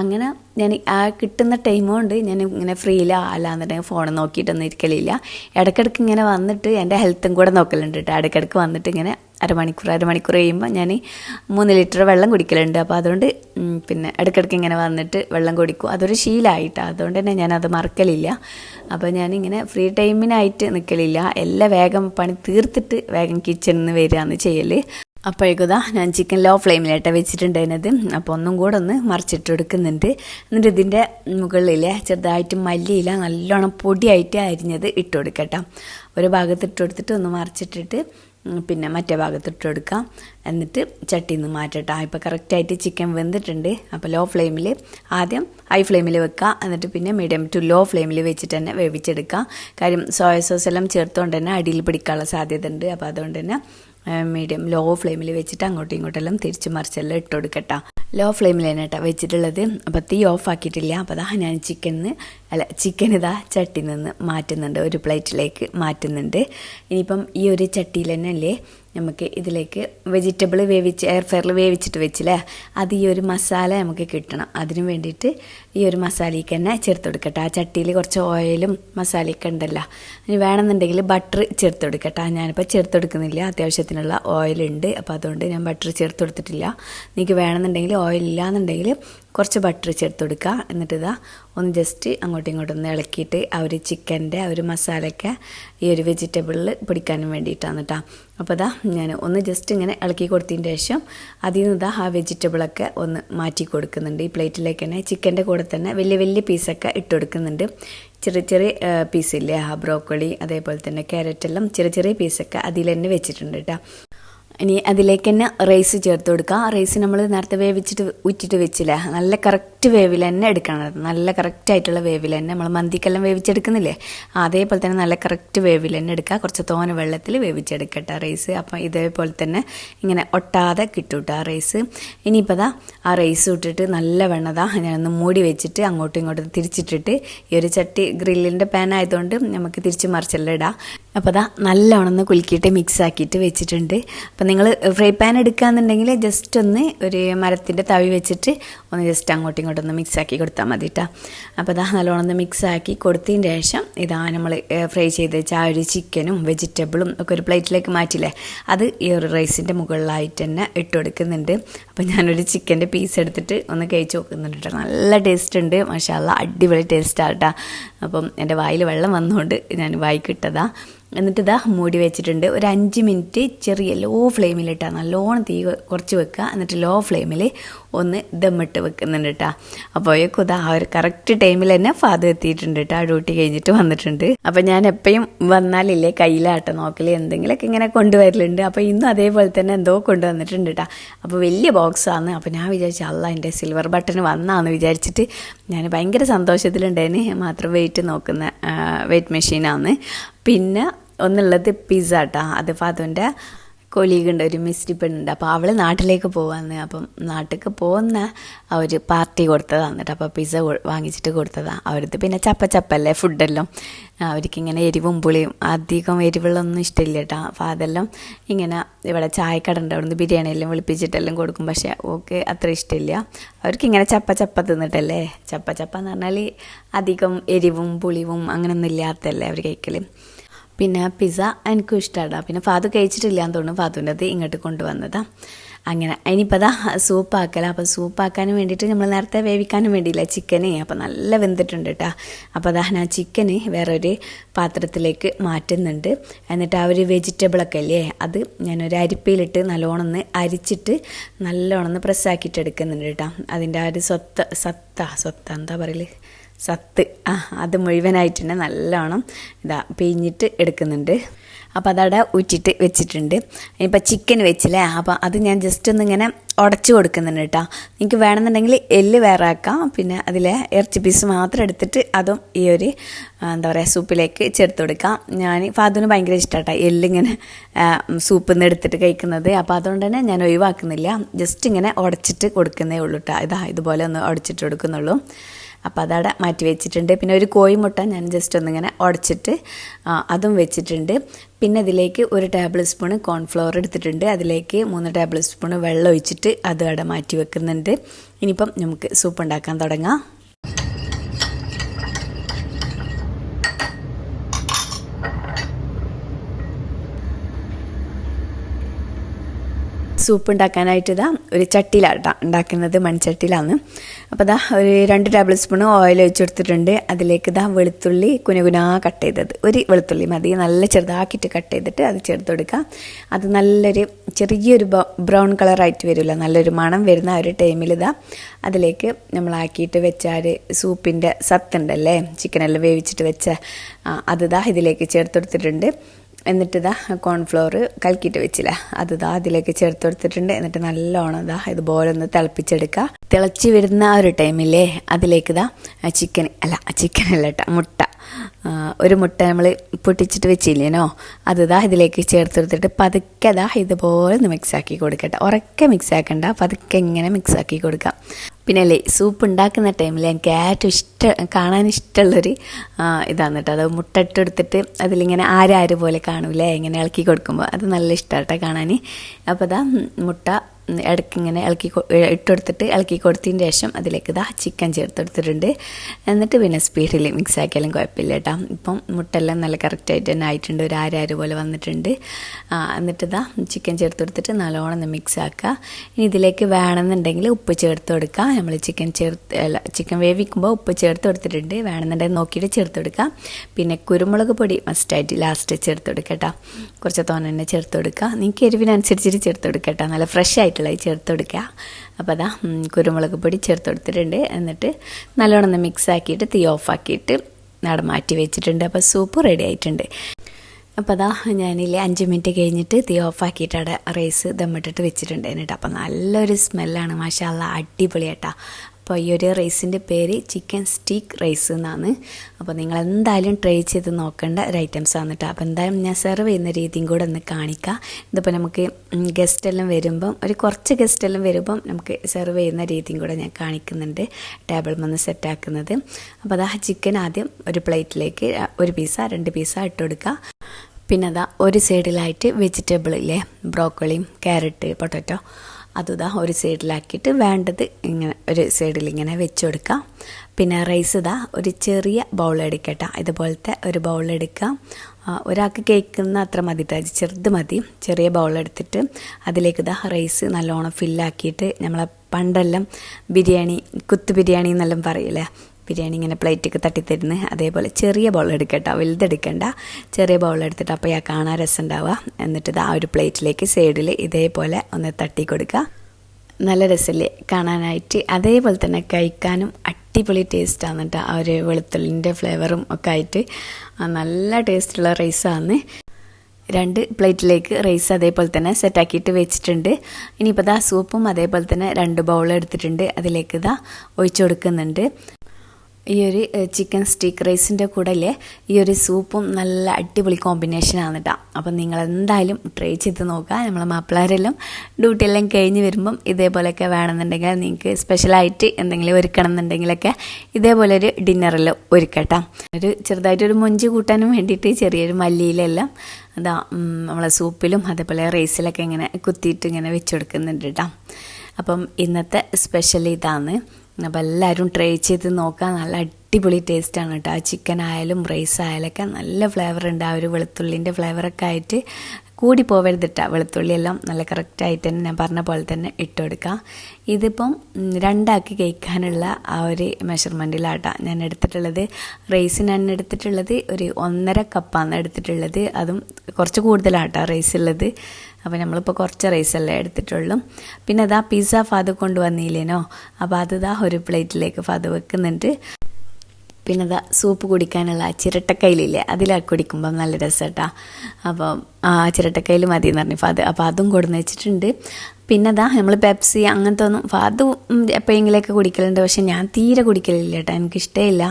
അങ്ങനെ ഞാൻ ആ കിട്ടുന്ന ടൈം കൊണ്ട് ഞാൻ ഇങ്ങനെ ഫ്രീയിലാ അല്ലാന്നുണ്ടെങ്കിൽ ഫോൺ നോക്കിയിട്ടൊന്നും ഇരിക്കലില്ല. ഇടയ്ക്കിടയ്ക്ക് ഇങ്ങനെ വന്നിട്ട് എന്റെ ഹെൽത്തും കൂടെ നോക്കലുണ്ട് കേട്ടോ ഇടയ്ക്കിടയ്ക്ക് വന്നിട്ട് ഇങ്ങനെ അരമണിക്കൂർ അരമണിക്കൂർ കഴിയുമ്പോൾ ഞാൻ മൂന്ന് ലിറ്റർ വെള്ളം കുടിക്കലുണ്ട്. അപ്പോൾ അതുകൊണ്ട് പിന്നെ ഇടയ്ക്കിടയ്ക്ക് ഇങ്ങനെ വന്നിട്ട് വെള്ളം കുടിക്കും. അതൊരു ശീലമായിട്ടാണ് അതുകൊണ്ട് തന്നെ ഞാനത് മറക്കലില്ല. അപ്പോൾ ഞാനിങ്ങനെ ഫ്രീ ടൈമിനായിട്ട് നിൽക്കലില്ല എല്ലാം വേഗം പണി തീർത്തിട്ട് വേഗം കിച്ചണിൽ നിന്ന് വരികയാണ് ചെയ്യൽ അപ്പോഴേക്കുതാ ഞാൻ ചിക്കൻ ലോ ഫ്ലെയിമിലായിട്ട് വെച്ചിട്ടുണ്ടായിരുന്നത്. അപ്പോൾ ഒന്നും കൂടെ ഒന്ന് മറിച്ചിട്ട് എടുക്കുന്നുണ്ട്. എന്നിട്ട് ഇതിന്റെ മുകളിലെ ചെറുതായിട്ട് മല്ലിയില നല്ലോണം പൊടിയായിട്ട് അരിഞ്ഞത് ഇട്ട് കൊടുക്കട്ടോ. ഒരു ഭാഗത്ത് ഇട്ട് കൊടുത്തിട്ട് ഒന്ന് മറിച്ചിട്ടിട്ട് പിന്നെ മറ്റേ ഭാഗത്ത് ഇട്ട് കൊടുക്കാം എന്നിട്ട് ചട്ടിയിൽ നിന്ന് മാറ്റട്ടോ ഇപ്പോൾ കറക്റ്റായിട്ട് ചിക്കൻ വെന്തിട്ടുണ്ട്. അപ്പോൾ ലോ ഫ്ലെയിമിൽ ആദ്യം ഹൈ ഫ്ലെയിമിൽ വെക്കുക എന്നിട്ട് പിന്നെ മീഡിയം ടു ലോ ഫ്ലെയിമിൽ വെച്ചിട്ട് തന്നെ വേവിച്ചെടുക്കുക കാര്യം സോയ സോസ് എല്ലാം ചേർത്തുകൊണ്ട് തന്നെ അടിയിൽ പിടിക്കാനുള്ള സാധ്യത ഉണ്ട് അപ്പോൾ അതുകൊണ്ട് തന്നെ മീഡിയം ലോ ഫ്ലെയിമിൽ വെച്ചിട്ട് അങ്ങോട്ടും ഇങ്ങോട്ടെല്ലാം തിരിച്ച് മറിച്ചെല്ലാം ഇട്ട് കൊടുക്കട്ടോ. ലോ ഫ്ലെയിമിൽ തന്നെ കേട്ടോ വെച്ചിട്ടുള്ളത്. അപ്പോൾ തീ ഓഫ് ആക്കിയിട്ടില്ല. അപ്പോൾ അതാ ഞാൻ ചിക്കനിന്ന് അല്ല ചിക്കൻ ഇതാ ചട്ടി നിന്ന് മാറ്റുന്നുണ്ട്. ഒരു പ്ലേറ്റിലേക്ക് മാറ്റുന്നുണ്ട്. ഇനിയിപ്പം ഈ ഒരു ചട്ടിയിൽ തന്നെ അല്ലേ നമുക്ക് ഇതിലേക്ക് വെജിറ്റബിൾ വേവിച്ച് എയർ ഫെയറിൽ വേവിച്ചിട്ട് വെച്ചില്ലേ? അത് ഈ ഒരു മസാല നമുക്ക് കിട്ടണം. അതിന് വേണ്ടിയിട്ട് ഈ ഒരു മസാലയ്ക്ക് തന്നെ ചേർത്ത് കൊടുക്കട്ടെ ആ ചട്ടിയിൽ കുറച്ച് ഓയിലും മസാലയൊക്കെ ഉണ്ടല്ലോ. ഇനി വേണമെന്നുണ്ടെങ്കിൽ ബട്ടർ ചേർത്ത് കൊടുക്കട്ടെ ഞാനിപ്പോൾ ചേർത്ത് കൊടുക്കുന്നില്ല അത്യാവശ്യത്തിനുള്ള ഓയിലുണ്ട് അപ്പോൾ അതുകൊണ്ട് ഞാൻ ബട്ടർ ചേർത്ത് കൊടുത്തിട്ടില്ല നിങ്ങൾക്ക് വേണമെന്നുണ്ടെങ്കിൽ ഓയിൽ എന്നുണ്ടെങ്കിൽ കുറച്ച് ബട്ടർ ചേർത്ത് കൊടുക്കുക എന്നിട്ട് ഇതാ ഒന്ന് ജസ്റ്റ് അങ്ങോട്ടും ഇങ്ങോട്ടും ഒന്ന് ഇളക്കിയിട്ട് ആ ഒരു ചിക്കന്റെ ആ ഒരു മസാലയൊക്കെ ഈ ഒരു വെജിറ്റബിളിൽ പിടിക്കാനും വേണ്ടിയിട്ടാണ് കേട്ടോ അപ്പോൾ ഇതാ ഞാൻ ഒന്ന് ജസ്റ്റ് ഇങ്ങനെ ഇളക്കി കൊടുത്തതിന് ശേഷം അതിൽ നിന്ന് ഇതാ ആ വെജിറ്റബിളൊക്കെ ഒന്ന് മാറ്റി കൊടുക്കുന്നുണ്ട്. ഈ പ്ലേറ്റിലേക്ക് തന്നെ ചിക്കന്റെ കൂടെ തന്നെ വലിയ വലിയ പീസൊക്കെ ഇട്ട് കൊടുക്കുന്നുണ്ട്. ചെറിയ ചെറിയ പീസില്ലേ ആ ബ്രോക്കോളി അതേപോലെ തന്നെ ക്യാരറ്റ് എല്ലാം ചെറിയ ചെറിയ പീസൊക്കെ അതിൽ തന്നെ വെച്ചിട്ടുണ്ട് കേട്ടോ ഇനി അതിലേക്ക് തന്നെ റൈസ് ചേർത്ത് കൊടുക്കുക റൈസ് നമ്മൾ നേരത്തെ വേവിച്ചിട്ട് ഉറ്റിട്ട് വെച്ചില്ലേ? നല്ല കറക്റ്റ് വേവിൽ തന്നെ എടുക്കണം നല്ല കറക്റ്റ് ആയിട്ടുള്ള വേവിൽ തന്നെ നമ്മൾ മന്തിക്കെല്ലാം വേവിച്ചെടുക്കുന്നില്ലേ? അതേപോലെ തന്നെ നല്ല കറക്റ്റ് വേവിൽ തന്നെ എടുക്കുക കുറച്ച് തോന വെള്ളത്തിൽ വേവിച്ചെടുക്കട്ടെ റൈസ് അപ്പം ഇതേപോലെ തന്നെ ഇങ്ങനെ ഒട്ടാതെ കിട്ടൂട്ട കേട്ടോ ആ റൈസ് ഇനിയിപ്പോൾ ദാ ആ റൈസ് ഇട്ടിട്ട് നല്ല വെണ്ണതാ ഞാനൊന്ന് മൂടി വെച്ചിട്ട് അങ്ങോട്ടും ഇങ്ങോട്ടും തിരിച്ചിട്ടിട്ട് ഈ ഒരു ചട്ടി ഗ്രില്ലിന്റെ പാൻ ആയതുകൊണ്ട് നമുക്ക് തിരിച്ച് മറിച്ചെല്ലാം ഇടാം. അപ്പോൾ അതാ നല്ലോണം ഒന്ന് കുലുക്കിയിട്ട് മിക്സ് ആക്കിയിട്ട് വെച്ചിട്ടുണ്ട്. അപ്പോൾ നിങ്ങൾ ഫ്രൈ പാൻ എടുക്കുകയെന്നുണ്ടെങ്കിൽ ജസ്റ്റ് ഒന്ന് ഒരു മരത്തിന്റെ തവി വെച്ചിട്ട് ഒന്ന് ജസ്റ്റ് അങ്ങോട്ടും ഇങ്ങോട്ടും ഒന്ന് മിക്സ് ആക്കി കൊടുത്താൽ മതി കേട്ടോ അപ്പോൾ അതാ നല്ലോണം ഒന്ന് മിക്സ് ആക്കി കൊടുത്തതിന് ശേഷം ഇതാ നമ്മൾ ഫ്രൈ ചെയ്ത് ഒരു ചിക്കനും വെജിറ്റബിളും ഒക്കെ ഒരു പ്ലേറ്റിലേക്ക് മാറ്റില്ലേ? അത് ഈ ഒരു റൈസിന്റെ മുകളിലായിട്ട് തന്നെ ഇട്ട് കൊടുക്കുന്നുണ്ട്. അപ്പോൾ ഞാനൊരു ചിക്കന്റെ പീസ് എടുത്തിട്ട് ഒന്ന് കഴിച്ച് നോക്കുന്നുണ്ട് കേട്ടോ നല്ല ടേസ്റ്റ് ഉണ്ട്. മഷാല്ല അടിപൊളി ടേസ്റ്റാണ് കേട്ടോ അപ്പം എന്റെ വായിൽ വെള്ളം വന്നുകൊണ്ട് ഞാൻ വായിക്കിട്ടതാ എന്നിട്ട് ഇതാ മൂടി വെച്ചിട്ടുണ്ട്. ഒരു അഞ്ച് മിനിറ്റ് ചെറിയ ലോ ഫ്ലെയിമിലിട്ടാ നല്ലോണം തീ കുറച്ച് വെക്കുക എന്നിട്ട് ലോ ഫ്ലെയിമിൽ ഒന്ന് ദമ്മിട്ട് വെക്കുന്നുണ്ട് കേട്ടോ അപ്പോഴേക്കും ഇതാ ആ ഒരു കറക്റ്റ് ടൈമിൽ തന്നെ ഫാദർ എത്തിയിട്ടുണ്ട് കേട്ടോ ഡ്യൂട്ടി കഴിഞ്ഞിട്ട് വന്നിട്ടുണ്ട്. അപ്പോൾ ഞാൻ എപ്പോഴും വന്നാലില്ലേ കയ്യിലാട്ട നോക്കൽ എന്തെങ്കിലുമൊക്കെ ഇങ്ങനെ കൊണ്ടുവരലുണ്ട്. അപ്പോൾ ഇന്നും അതേപോലെ തന്നെ എന്തോ കൊണ്ടുവന്നിട്ടുണ്ട് കേട്ടോ അപ്പോൾ വലിയ ബോക്സാണ് അപ്പോൾ ഞാൻ വിചാരിച്ചു അല്ല എന്റെ സിൽവർ ബട്ടൺ വന്നാന്ന് വിചാരിച്ചിട്ട് ഞാൻ ഭയങ്കര സന്തോഷത്തിലുണ്ടായിരുന്നു മാത്രം വെയിറ്റ് നോക്കുന്ന വെയിറ്റ് മെഷീനാണ് പിന്നെ ഒന്നുള്ളത് പിസ്സ കേട്ടോ അത് ഫാത്തുവിന്റെ കൊലീഗ് ഉണ്ട് ഒരു മിസ്റ്റി പെണ്ണുണ്ട്. അപ്പോൾ അവൾ നാട്ടിലേക്ക് പോവാന്ന്. അപ്പം നാട്ടിലേക്ക് പോകുന്ന ഒരു പാർട്ടി കൊടുത്തതാണ് കേട്ടോ. അപ്പോൾ പിസ്സ വാങ്ങിച്ചിട്ട് കൊടുത്തതാണ് അവർക്ക് പിന്നെ ചപ്പ ചപ്പല്ലേ ഫുഡെല്ലാം. അവർക്ക് ഇങ്ങനെ എരിവും പുളിയും അധികം എരിവുള്ളൊന്നും ഇഷ്ടമില്ല കേട്ടോ. അപ്പോൾ അതെല്ലാം ഇങ്ങനെ ഇവിടെ ചായക്കട ഉണ്ട് അവിടുന്ന് ബിരിയാണി എല്ലാം വിളിപ്പിച്ചിട്ടെല്ലാം കൊടുക്കും. പക്ഷേ ഓക്കെ അത്ര ഇഷ്ടമില്ല. അവർക്ക് ഇങ്ങനെ ചപ്പ ചപ്പ തിന്നിട്ടല്ലേ? ചപ്പ ചപ്പ എന്ന് പറഞ്ഞാൽ അധികം എരിവും പുളിവും അങ്ങനെയൊന്നും ഇല്ലാത്തല്ലേ അവർ കഴിക്കൽ പിന്നെ പിസ്സ എനിക്കും ഇഷ്ടമാണ് പിന്നെ ഫാദു കഴിച്ചിട്ടില്ല എന്ന് തോന്നുന്നു. ഫാദുവിന്റെ അത് ഇങ്ങോട്ട് കൊണ്ടുവന്നതാ. അങ്ങനെ ഇനിയിപ്പോൾ അതാ സൂപ്പാക്കല. അപ്പോൾ സൂപ്പാക്കാനും വേണ്ടിയിട്ട് നമ്മൾ നേരത്തെ വേവിക്കാനും വേണ്ടിയില്ല ചിക്കന്? അപ്പോൾ നല്ല വെന്തിട്ടുണ്ട് കേട്ടോ അപ്പോൾ അതാ ഞാൻ ചിക്കന് വേറൊരു പാത്രത്തിലേക്ക് മാറ്റുന്നുണ്ട്. എന്നിട്ട് ആ ഒരു വെജിറ്റബിളൊക്കെ അല്ലേ അത് ഞാനൊരു അരിപ്പയിലിട്ട് നല്ലോണം ഒന്ന് അരിച്ചിട്ട് നല്ലോണം ഒന്ന് പ്രസ്സാക്കിയിട്ട് എടുക്കുന്നുണ്ട് കേട്ടോ അതിന്റെ ആ ഒരു സ്വത്ത് സത്ത സ്വത്ത എന്താ പറയൽ? സത്ത്. ആ അത് മുഴുവനായിട്ട് തന്നെ നല്ലോണം ഇതാ പിഴിഞ്ഞിട്ട് എടുക്കുന്നുണ്ട്. അപ്പോൾ അതവിടെ ഊറ്റിയിട്ട് വെച്ചിട്ടുണ്ട്. ഇനിയിപ്പോൾ ചിക്കൻ വെച്ചില്ലേ? അപ്പോൾ അത് ഞാൻ ജസ്റ്റ് ഒന്ന് ഇങ്ങനെ ഉടച്ചു കൊടുക്കുന്നുണ്ട് കേട്ടോ നിങ്ങൾക്ക് വേണമെന്നുണ്ടെങ്കിൽ എല്ല് വേറെ ആക്കാം. പിന്നെ അതിലെ ഇറച്ചി പീസ് മാത്രം എടുത്തിട്ട് അതും ഈ ഒരു എന്താ പറയുക സൂപ്പിലേക്ക് ചേർത്ത് കൊടുക്കാം. ഞാൻ ഫാദുവിന് ഭയങ്കര ഇഷ്ടമാട്ടോ എല്ലിങ്ങനെ സൂപ്പിൽ നിന്ന് എടുത്തിട്ട് കഴിക്കുന്നത്. അപ്പോൾ അതുകൊണ്ട് തന്നെ ഞാൻ ഒഴിവാക്കുന്നില്ല. ജസ്റ്റ് ഇങ്ങനെ ഉടച്ചിട്ട് കൊടുക്കുന്നേ ഉള്ളൂ കേട്ടോ ഇതാ ഇതുപോലെ ഒന്ന് ഉടച്ചിട്ട് കൊടുക്കുന്നുള്ളൂ. അപ്പോൾ അതവിടെ മാറ്റി വെച്ചിട്ടുണ്ട്. പിന്നെ ഒരു കോഴിമുട്ട ഞാൻ ജസ്റ്റ് ഒന്നിങ്ങനെ ഉടച്ചിട്ട് അതും വെച്ചിട്ടുണ്ട്. പിന്നെ അതിലേക്ക് ഒരു ടേബിൾ സ്പൂൺ കോൺഫ്ലവർ എടുത്തിട്ടുണ്ട്. അതിലേക്ക് മൂന്ന് ടേബിൾ സ്പൂൺ വെള്ളം ഒഴിച്ചിട്ട് അത് അവിടെ മാറ്റി വെക്കുന്നുണ്ട്. ഇനിയിപ്പം നമുക്ക് സൂപ്പ് ഉണ്ടാക്കാൻ തുടങ്ങാം. സൂപ്പ് ഉണ്ടാക്കാനായിട്ട് ഇതാ ഒരു ചട്ടിയിലാണ് ഉണ്ടാക്കുന്നത് മൺചട്ടിയിലാണ്. അപ്പോൾ ഇതാ ഒരു രണ്ട് ടേബിൾ സ്പൂൺ ഓയിൽ ഒഴിച്ച് കൊടുത്തിട്ടുണ്ട്. അതിലേക്ക് ഇതാ വെളുത്തുള്ളി കുനുകുനാ കട്ട് ചെയ്തത്. ഒരു വെളുത്തുള്ളി മതി. നല്ല ചെറുതാക്കിയിട്ട് കട്ട് ചെയ്തിട്ട് അത് ചേർത്ത് കൊടുക്കുക. അത് നല്ലൊരു ചെറിയൊരു ബ്രൗൺ കളറായിട്ട് വരില്ല. നല്ലൊരു മണം വരുന്ന ആ ഒരു ടൈമിൽ ഇതാ അതിലേക്ക് നമ്മളാക്കിയിട്ട് വെച്ച ആ ഒരു സൂപ്പിന്റെ സത്തുണ്ടല്ലേ? ചിക്കനെല്ലാം വേവിച്ചിട്ട് വെച്ച അത് ഇതാ ഇതിലേക്ക് ചേർത്ത് കൊടുത്തിട്ടുണ്ട്. എന്നിട്ട് ഇതാ കോൺഫ്ലോർ കലക്കിയിട്ട് വെച്ചില്ല. അത് ഇതാ അതിലേക്ക് ചേർത്ത് കൊടുത്തിട്ടുണ്ട്. എന്നിട്ട് നല്ലോണം ഇതാ ഇതുപോലെ ഒന്ന് തിളപ്പിച്ചെടുക്കുക. തിളച്ച് വരുന്ന ആ ഒരു ടൈമില്ലേ അതിലേക്ക് ഇതാ ചിക്കൻ അല്ല ചിക്കൻ അല്ല കേട്ടോ മുട്ട. ഒരു മുട്ട നമ്മൾ പൊട്ടിച്ചിട്ട് വെച്ചില്ലേനോ അത് ഇതാ ഇതിലേക്ക് ചേർത്ത് കൊടുത്തിട്ട് പതുക്കെ ഇതാ ഇതുപോലെ ഒന്ന് മിക്സാക്കി കൊടുക്കട്ടെ. ഉറക്കെ മിക്സ് ആക്കണ്ട പതുക്കെ ഇങ്ങനെ മിക്സാക്കി കൊടുക്കാം പിന്നെ അല്ലേ സൂപ്പ് ഉണ്ടാക്കുന്ന ടൈമിൽ എനിക്ക് ഏറ്റവും ഇഷ്ടം കാണാൻ ഇഷ്ടമുള്ളൊരു ഇതാണ് കേട്ടോ. അത് മുട്ട ഇട്ടെടുത്തിട്ട് അതിലിങ്ങനെ ആരാര് പോലെ കാണൂലേ ഇങ്ങനെ ഇളക്കി കൊടുക്കുമ്പോൾ അത് നല്ല ഇഷ്ടമാണ് കേട്ടോ കാണാൻ അപ്പോൾ അതാ മുട്ട ഇടയ്ക്ക് ഇങ്ങനെ ഇളക്കി ഇട്ടെടുത്തിട്ട് ഇളക്കി കൊടുത്തതിന് ശേഷം അതിലേക്ക് ഇതാ ചിക്കൻ ചേർത്തെടുത്തിട്ടുണ്ട് എന്നിട്ട് പിന്നെ സ്പീഡിൽ മിക്സ് ആക്കിയാലും കുഴപ്പമില്ല കേട്ടോ. ഇപ്പം മുട്ടെല്ലാം നല്ല കറക്റ്റായിട്ട് തന്നെ ആയിട്ടുണ്ട്. ഒരു ആരാര് പോലെ വന്നിട്ടുണ്ട്. എന്നിട്ട് ഇതാ ചിക്കൻ ചേർത്ത് കൊടുത്തിട്ട് നല്ലോണം ഒന്ന് മിക്സ് ആക്കുക. ഇനി ഇതിലേക്ക് വേണമെന്നുണ്ടെങ്കിൽ ഉപ്പ് ചേർത്ത് കൊടുക്കുക. നമ്മൾ ചിക്കൻ ചേർത്ത് ചിക്കൻ വേവിക്കുമ്പോൾ ഉപ്പ് ചേർത്ത് കൊടുത്തിട്ടുണ്ട്. വേണമെന്നുണ്ടെങ്കിൽ നോക്കിയിട്ട് ചേർത്ത് കൊടുക്കുക. പിന്നെ കുരുമുളക് പൊടി മസ്റ്റായിട്ട് ലാസ്റ്റ് ചേർത്ത് കൊടുക്കുക കേട്ടോ. കുറച്ച് തോന്നെ ചേർത്ത് കൊടുക്കുക. നിങ്ങൾക്ക് എരിവിനനുസരിച്ചിട്ട് ചേർത്ത് കൊടുക്കുക കേട്ടോ. നല്ല ഫ്രഷ് ആയിട്ടുള്ളത് ചേർത്ത് കൊടുക്കുക. അപ്പോൾ അതാ കുരുമുളക് പൊടി ചേർത്ത് കൊടുത്തിട്ടുണ്ട്. എന്നിട്ട് നല്ലോണം ഒന്ന് മിക്സ് ആക്കിയിട്ട് തീ ഓഫാക്കിയിട്ട് അവിടെ മാറ്റി വെച്ചിട്ടുണ്ട്. അപ്പോൾ സൂപ്പ് റെഡി ആയിട്ടുണ്ട്. അപ്പോൾ അതാ ഞാനില്ലേ അഞ്ച് മിനിറ്റ് കഴിഞ്ഞിട്ട് തീ ഓഫാക്കിയിട്ട് അവിടെ റൈസ് ദമ്മിട്ടിട്ട് വെച്ചിട്ടുണ്ട്. എന്നിട്ട് അപ്പോൾ നല്ലൊരു സ്മെല്ലാണ് മാഷാല്ല അടിപൊളിയാട്ടാ അപ്പോൾ ഈ ഒരു റൈസിന്റെ പേര് ചിക്കൻ സ്റ്റീക്ക് റൈസ് എന്നാണ്. അപ്പോൾ നിങ്ങൾ എന്തായാലും ട്രൈ ചെയ്ത് നോക്കേണ്ട ഒരു ഐറ്റംസ് ആണ് കേട്ടോ. അപ്പോൾ എന്തായാലും ഞാൻ സെർവ് ചെയ്യുന്ന രീതിയും കൂടെ ഒന്ന് കാണിക്കാം. ഇതിപ്പോൾ നമുക്ക് ഗസ്റ്റ് എല്ലാം വരുമ്പം ഒരു കുറച്ച് ഗസ്റ്റ് എല്ലാം വരുമ്പം നമുക്ക് സെർവ് ചെയ്യുന്ന രീതിയും കൂടെ ഞാൻ കാണിക്കുന്നുണ്ട്. ടേബിൾ വന്ന് സെറ്റാക്കുന്നത്. അപ്പോൾ അതാ ചിക്കൻ ആദ്യം ഒരു പ്ലേറ്റിലേക്ക് ഒരു പീസ രണ്ട് പീസ ഇട്ട് കൊടുക്കുക. പിന്നെ അതാ ഒരു സൈഡിലായിട്ട് വെജിറ്റബിൾ ഇല്ലേ? ബ്രോക്കോളിയും ക്യാരറ്റ് പൊട്ടറ്റോ. അതുതാ ഒരു സൈഡിലാക്കിയിട്ട് വേണ്ടത് ഇങ്ങനെ ഒരു സൈഡിൽ ഇങ്ങനെ വെച്ച് കൊടുക്കാം പിന്നെ റൈസ് ഇതാ ഒരു ചെറിയ ബൗൾ എടുക്കട്ടോ ഇതുപോലത്തെ ഒരു ബൗൾ എടുക്കാം ഒരാൾക്ക് കേൾക്കുന്ന അത്ര മതി ചെറുത് മതി. ചെറിയ ബൗൾ എടുത്തിട്ട് അതിലേക്ക് ഇതാ റൈസ് നല്ലോണം ഫില്ലാക്കിയിട്ട് നമ്മളെ പണ്ടെല്ലാം ബിരിയാണി കുത്ത് ബിരിയാണി എന്നെല്ലാം പറയില്ലേ? ബിരിയാണി ഇങ്ങനെ പ്ലേറ്റൊക്കെ തട്ടിത്തരുന്ന് അതേപോലെ ചെറിയ ബൗൾ എടുക്കട്ടോ. വലുതെടുക്കണ്ട. ചെറിയ ബൗൾ എടുത്തിട്ട് അപ്പോൾ ആ കാണാൻ രസം ഉണ്ടാവുക എന്നിട്ട് ഇത് ആ ഒരു പ്ലേറ്റിലേക്ക് സൈഡിൽ ഇതേപോലെ ഒന്ന് തട്ടി കൊടുക്കുക. നല്ല രസമല്ലേ കാണാനായിട്ട്. അതേപോലെ തന്നെ കഴിക്കാനും അടിപൊളി ടേസ്റ്റാണ് കേട്ടോ ആ ഒരു വെളുത്തുള്ളിന്റെ ഫ്ലേവറും ഒക്കെ ആയിട്ട്. നല്ല ടേസ്റ്റുള്ള റൈസാണ് രണ്ട് പ്ലേറ്റിലേക്ക് റൈസ് അതേപോലെ തന്നെ സെറ്റാക്കിയിട്ട് വെച്ചിട്ടുണ്ട്. ഇനിയിപ്പോൾ ദാ സൂപ്പും അതേപോലെ തന്നെ രണ്ട് ബൗൾ എടുത്തിട്ടുണ്ട്. അതിലേക്ക് ഇതാ ഒഴിച്ചു കൊടുക്കുന്നുണ്ട്. ഈ ഒരു ചിക്കൻ സ്റ്റീക്ക് റൈസിന്റെ കൂടെ അല്ലേ ഈ ഒരു സൂപ്പും നല്ല അടിപൊളി കോമ്പിനേഷൻ ആണ് കേട്ടോ അപ്പം നിങ്ങൾ എന്തായാലും ട്രൈ ചെയ്ത് നോക്കുക നമ്മളെ മാപ്പിളാരെല്ലാം ഡ്യൂട്ടി എല്ലാം കഴിഞ്ഞ് വരുമ്പം ഇതേപോലെയൊക്കെ വേണമെന്നുണ്ടെങ്കിൽ നിങ്ങൾക്ക് സ്പെഷ്യലായിട്ട് എന്തെങ്കിലും ഒരുക്കണം എന്നുണ്ടെങ്കിലൊക്കെ ഇതേപോലെ ഒരു ഡിന്നറെല്ലാം ഒരുക്കട്ടോ ഒരു ചെറുതായിട്ടൊരു മൊഞ്ച് കൂട്ടാനും വേണ്ടിയിട്ട് ചെറിയൊരു മല്ലിയിലെല്ലാം അതാ നമ്മളെ സൂപ്പിലും അതേപോലെ റൈസിലൊക്കെ ഇങ്ങനെ കുത്തിയിട്ട് ഇങ്ങനെ വെച്ച് കൊടുക്കുന്നുണ്ട് കേട്ടോ അപ്പം ഇന്നത്തെ സ്പെഷ്യൽ ഇതാണ് അപ്പോൾ എല്ലാവരും ട്രൈ ചെയ്ത് നോക്കാം നല്ല അടിപൊളി ടേസ്റ്റാണ് കേട്ടോ. ആ ചിക്കൻ ആയാലും റൈസ് ആയാലൊക്കെ നല്ല ഫ്ലേവർ ഉണ്ട്. ആ ഒരു വെളുത്തുള്ളിന്റെ ഫ്ലേവറൊക്കെ ആയിട്ട് കൂടി പോവരുത് വെളുത്തുള്ളിയെല്ലാം നല്ല കറക്റ്റായിട്ട് തന്നെ ഞാൻ പറഞ്ഞ പോലെ തന്നെ ഇട്ട് കൊടുക്കാം. ഇതിപ്പം രണ്ടാക്കി കഴിക്കാനുള്ള ആ ഒരു മെഷർമെന്റിലാട്ടാ ഞാൻ എടുത്തിട്ടുള്ളത്. റൈസിനാണ് എടുത്തിട്ടുള്ളത് ഒരു ഒന്നര കപ്പാണ് എടുത്തിട്ടുള്ളത്. അതും കുറച്ച് കൂടുതലാട്ടാ റൈസ് ഉള്ളത്. അപ്പോൾ നമ്മളിപ്പോൾ കുറച്ച് റൈസല്ലേ എടുത്തിട്ടുള്ളൂ. പിന്നെ അതാ പിസ്സ ഫാദ് കൊണ്ടുവന്നില്ലേനോ അപ്പോൾ അത് ഇതാ ഒരു പ്ലേറ്റിലേക്ക് ഫാദ് വെക്കുന്നുണ്ട്. പിന്നെ അതാ സൂപ്പ് കുടിക്കാനുള്ള ചിരട്ടക്കയിലില്ലേ അതിലാ കുടിക്കുമ്പം നല്ല രസമാട്ടാ അപ്പം ആ ചിരട്ടക്കയിൽ മതി എന്ന് പറഞ്ഞു ഫാദ് അപ്പോൾ അതും കൊടുന്ന് വെച്ചിട്ടുണ്ട്. പിന്നെ അതാ നമ്മൾ പെപ്സി അങ്ങനത്തെ ഒന്നും ഫാദ് എപ്പോഴെങ്കിലുമൊക്കെ കുടിക്കലുണ്ട്. പക്ഷെ ഞാൻ തീരെ കുടിക്കലില്ല കേട്ടോ. എനിക്കിഷ്ടമില്ല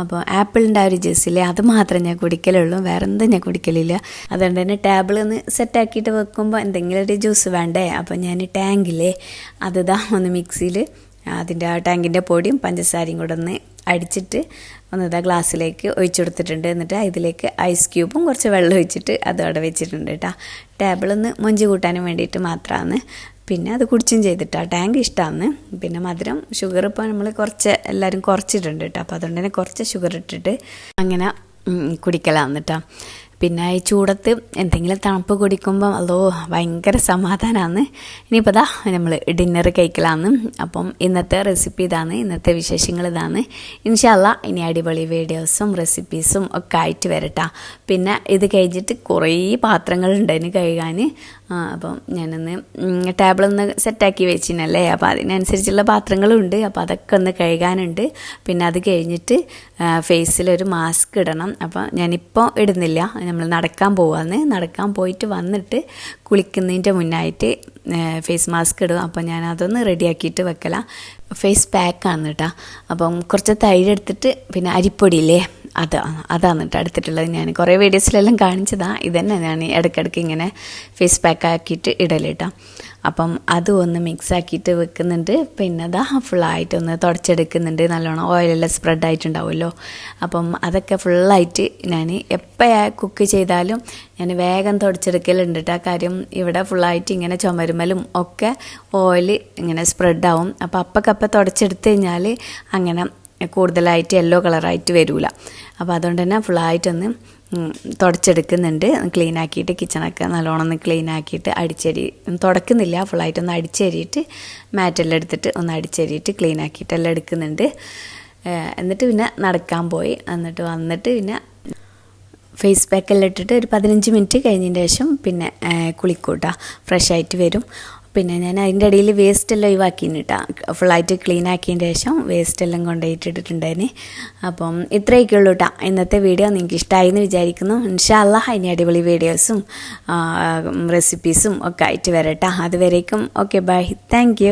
അപ്പോൾ ആപ്പിളിന്റെ ആ ഒരു ജ്യൂസില്ലേ അത് മാത്രമേ ഞാൻ കുടിക്കലുള്ളൂ. വേറെ എന്തും ഞാൻ കുടിക്കലില്ല. അതുകൊണ്ട് തന്നെ ടേബിൾ ഒന്ന് സെറ്റാക്കിയിട്ട് വെക്കുമ്പോൾ എന്തെങ്കിലും ഒരു ജ്യൂസ് വേണ്ടേ? അപ്പോൾ ഞാൻ ടാങ്കില്ലേ അതിതാ ഒന്ന് മിക്സിയിൽ അതിന്റെ ആ ടാങ്കിന്റെ പൊടിയും പഞ്ചസാരയും കൂടെ ഒന്ന് അടിച്ചിട്ട് ഒന്ന് ഇതാ ഗ്ലാസ്സിലേക്ക് ഒഴിച്ചു കൊടുത്തിട്ടുണ്ട്. എന്നിട്ട് ഇതിലേക്ക് ഐസ് ക്യൂബും കുറച്ച് വെള്ളം ഒഴിച്ചിട്ട് അത് അവിടെ വെച്ചിട്ടുണ്ട് കേട്ടോ ടേബിളൊന്ന് മൊഞ്ച് കൂട്ടാനും വേണ്ടിയിട്ട് മാത്രമാണ് പിന്നെ അത് കുടിച്ചും ചെയ്തിട്ടാ ടാങ്ക് ഇഷ്ടമാണ് പിന്നെ മധുരം ഷുഗർ ഇപ്പോൾ നമ്മൾ കുറച്ച് എല്ലാവരും കുറച്ചിട്ടുണ്ട് കേട്ടോ അപ്പോൾ അതുകൊണ്ട് തന്നെ കുറച്ച് ഷുഗർ ഇട്ടിട്ട് അങ്ങനെ കുടിക്കലാന്ന് കേട്ടോ പിന്നെ ഈ ചൂടത്ത് എന്തെങ്കിലും തണുപ്പ് കുടിക്കുമ്പം അതോ ഭയങ്കര സമാധാനമാണ് ഇനിയിപ്പോൾ ദാ നമ്മൾ ഡിന്നർ കഴിക്കലാന്ന്. അപ്പം ഇന്നത്തെ റെസിപ്പി ഇതാണ് ഇന്നത്തെ വിശേഷങ്ങൾ ഇതാണ്. ഇൻഷാല്ല ഇനി അടിപൊളി വീഡിയോസും റെസിപ്പീസും ഒക്കെ ആയിട്ട് വരട്ടാ. പിന്നെ ഇത് കഴിഞ്ഞിട്ട് കുറേ പാത്രങ്ങളുണ്ട് അതിന് കഴുകാൻ അപ്പം ഞാനൊന്ന് ടേബിളൊന്ന് സെറ്റാക്കി വെച്ചിനല്ലേ? അപ്പോൾ അതിനനുസരിച്ചുള്ള പാത്രങ്ങളുണ്ട്. അപ്പോൾ അതൊക്കെ ഒന്ന് കഴുകാനുണ്ട്. പിന്നെ അത് കഴിഞ്ഞിട്ട് ഫേസിലൊരു മാസ്ക് ഇടണം. അപ്പോൾ ഞാനിപ്പോൾ ഇടുന്നില്ല. നമ്മൾ നടക്കാൻ പോവാന്ന്. നടക്കാൻ പോയിട്ട് വന്നിട്ട് കുളിക്കുന്നതിന്റെ മുന്നായിട്ട് ഫേസ് മാസ്ക് ഇടും. അപ്പോൾ ഞാൻ അതൊന്ന് റെഡിയാക്കിയിട്ട് വെക്കല. ഫേസ് പാക്കാണ് കേട്ടോ. അപ്പം കുറച്ച് തൈരെടുത്തിട്ട് പിന്നെ അരിപ്പൊടിയില്ലേ? അത് അതാണ് കേട്ടോ എടുത്തിട്ടുള്ളത് ഞാൻ. കുറേ വീഡിയോസിലെല്ലാം കാണിച്ചതാണ് ഇതന്നെ ഞാൻ ഇടയ്ക്കിടയ്ക്ക് ഇങ്ങനെ ഫേസ് പാക്ക് ആക്കിയിട്ട് ഇടൽ കേട്ടോ അപ്പം അത് ഒന്ന് മിക്സ് ആക്കിയിട്ട് വെക്കുന്നുണ്ട്. പിന്നെ അതാ ഫുള്ളായിട്ട് ഒന്ന് തുടച്ചെടുക്കുന്നുണ്ട്. നല്ലോണം ഓയിലെല്ലാം സ്പ്രെഡ് ആയിട്ടുണ്ടാവുമല്ലോ. അപ്പം അതൊക്കെ ഫുള്ളായിട്ട് ഞാൻ എപ്പോൾ കുക്ക് ചെയ്താലും ഞാൻ വേഗം തുടച്ചെടുക്കലുണ്ട് കേട്ടോ കാര്യം ഇവിടെ ഫുള്ളായിട്ട് ഇങ്ങനെ ചുമരുമലും ഒക്കെ ഓയിൽ ഇങ്ങനെ സ്പ്രെഡാവും അപ്പോൾ അപ്പക്കപ്പം തുടച്ചെടുത്ത് കഴിഞ്ഞാൽ അങ്ങനെ കൂടുതലായിട്ട് യെല്ലോ കളറായിട്ട് വരില്ല അപ്പോൾ അതുകൊണ്ട് തന്നെ ഫുള്ളായിട്ടൊന്ന് തുടച്ചെടുക്കുന്നുണ്ട്. ക്ലീൻ ആക്കിയിട്ട് കിച്ചണൊക്കെ നല്ലോണം ഒന്ന് ക്ലീൻ ആക്കിയിട്ട് അടിച്ചരി തുടക്കുന്നില്ല. ഫുള്ളായിട്ട് ഒന്ന് അടിച്ചരിയിട്ട് മാറ്റെല്ലാം എടുത്തിട്ട് ഒന്ന് അടിച്ചരിയിട്ട് ക്ലീൻ ആക്കിയിട്ട് എല്ലാം എടുക്കുന്നുണ്ട് എന്നിട്ട് പിന്നെ നടക്കാൻ പോയി. എന്നിട്ട് വന്നിട്ട് പിന്നെ ഫേസ് പാക്കെല്ലാം ഇട്ടിട്ട് ഒരു പതിനഞ്ച് മിനിറ്റ് കഴിഞ്ഞതിന് ശേഷം പിന്നെ കുളിക്കൂട്ടാ. ഫ്രഷ് ആയിട്ട് വരും. പിന്നെ ഞാൻ അതിന്റെ ഇടയിൽ വേസ്റ്റ് എല്ലാം ഒഴിവാക്കിന് കേട്ടോ ഫുള്ളായിട്ട് ക്ലീൻ ആക്കിയതിന് ശേഷം വേസ്റ്റ് എല്ലാം കൊണ്ടുപോയിട്ടിട്ടുണ്ടായിന് അപ്പം ഇത്രയൊക്കെ ഉള്ളൂ കേട്ടോ ഇന്നത്തെ വീഡിയോ നിങ്ങൾക്ക് ഇഷ്ടമായി എന്ന് വിചാരിക്കുന്നു. ഇൻഷാല്ല ഇനി അടിപൊളി വീഡിയോസും റെസിപ്പീസും ഒക്കെ ആയിട്ട് വരട്ടെ. അതുവരേക്കും ഓക്കെ ബൈ താങ്ക്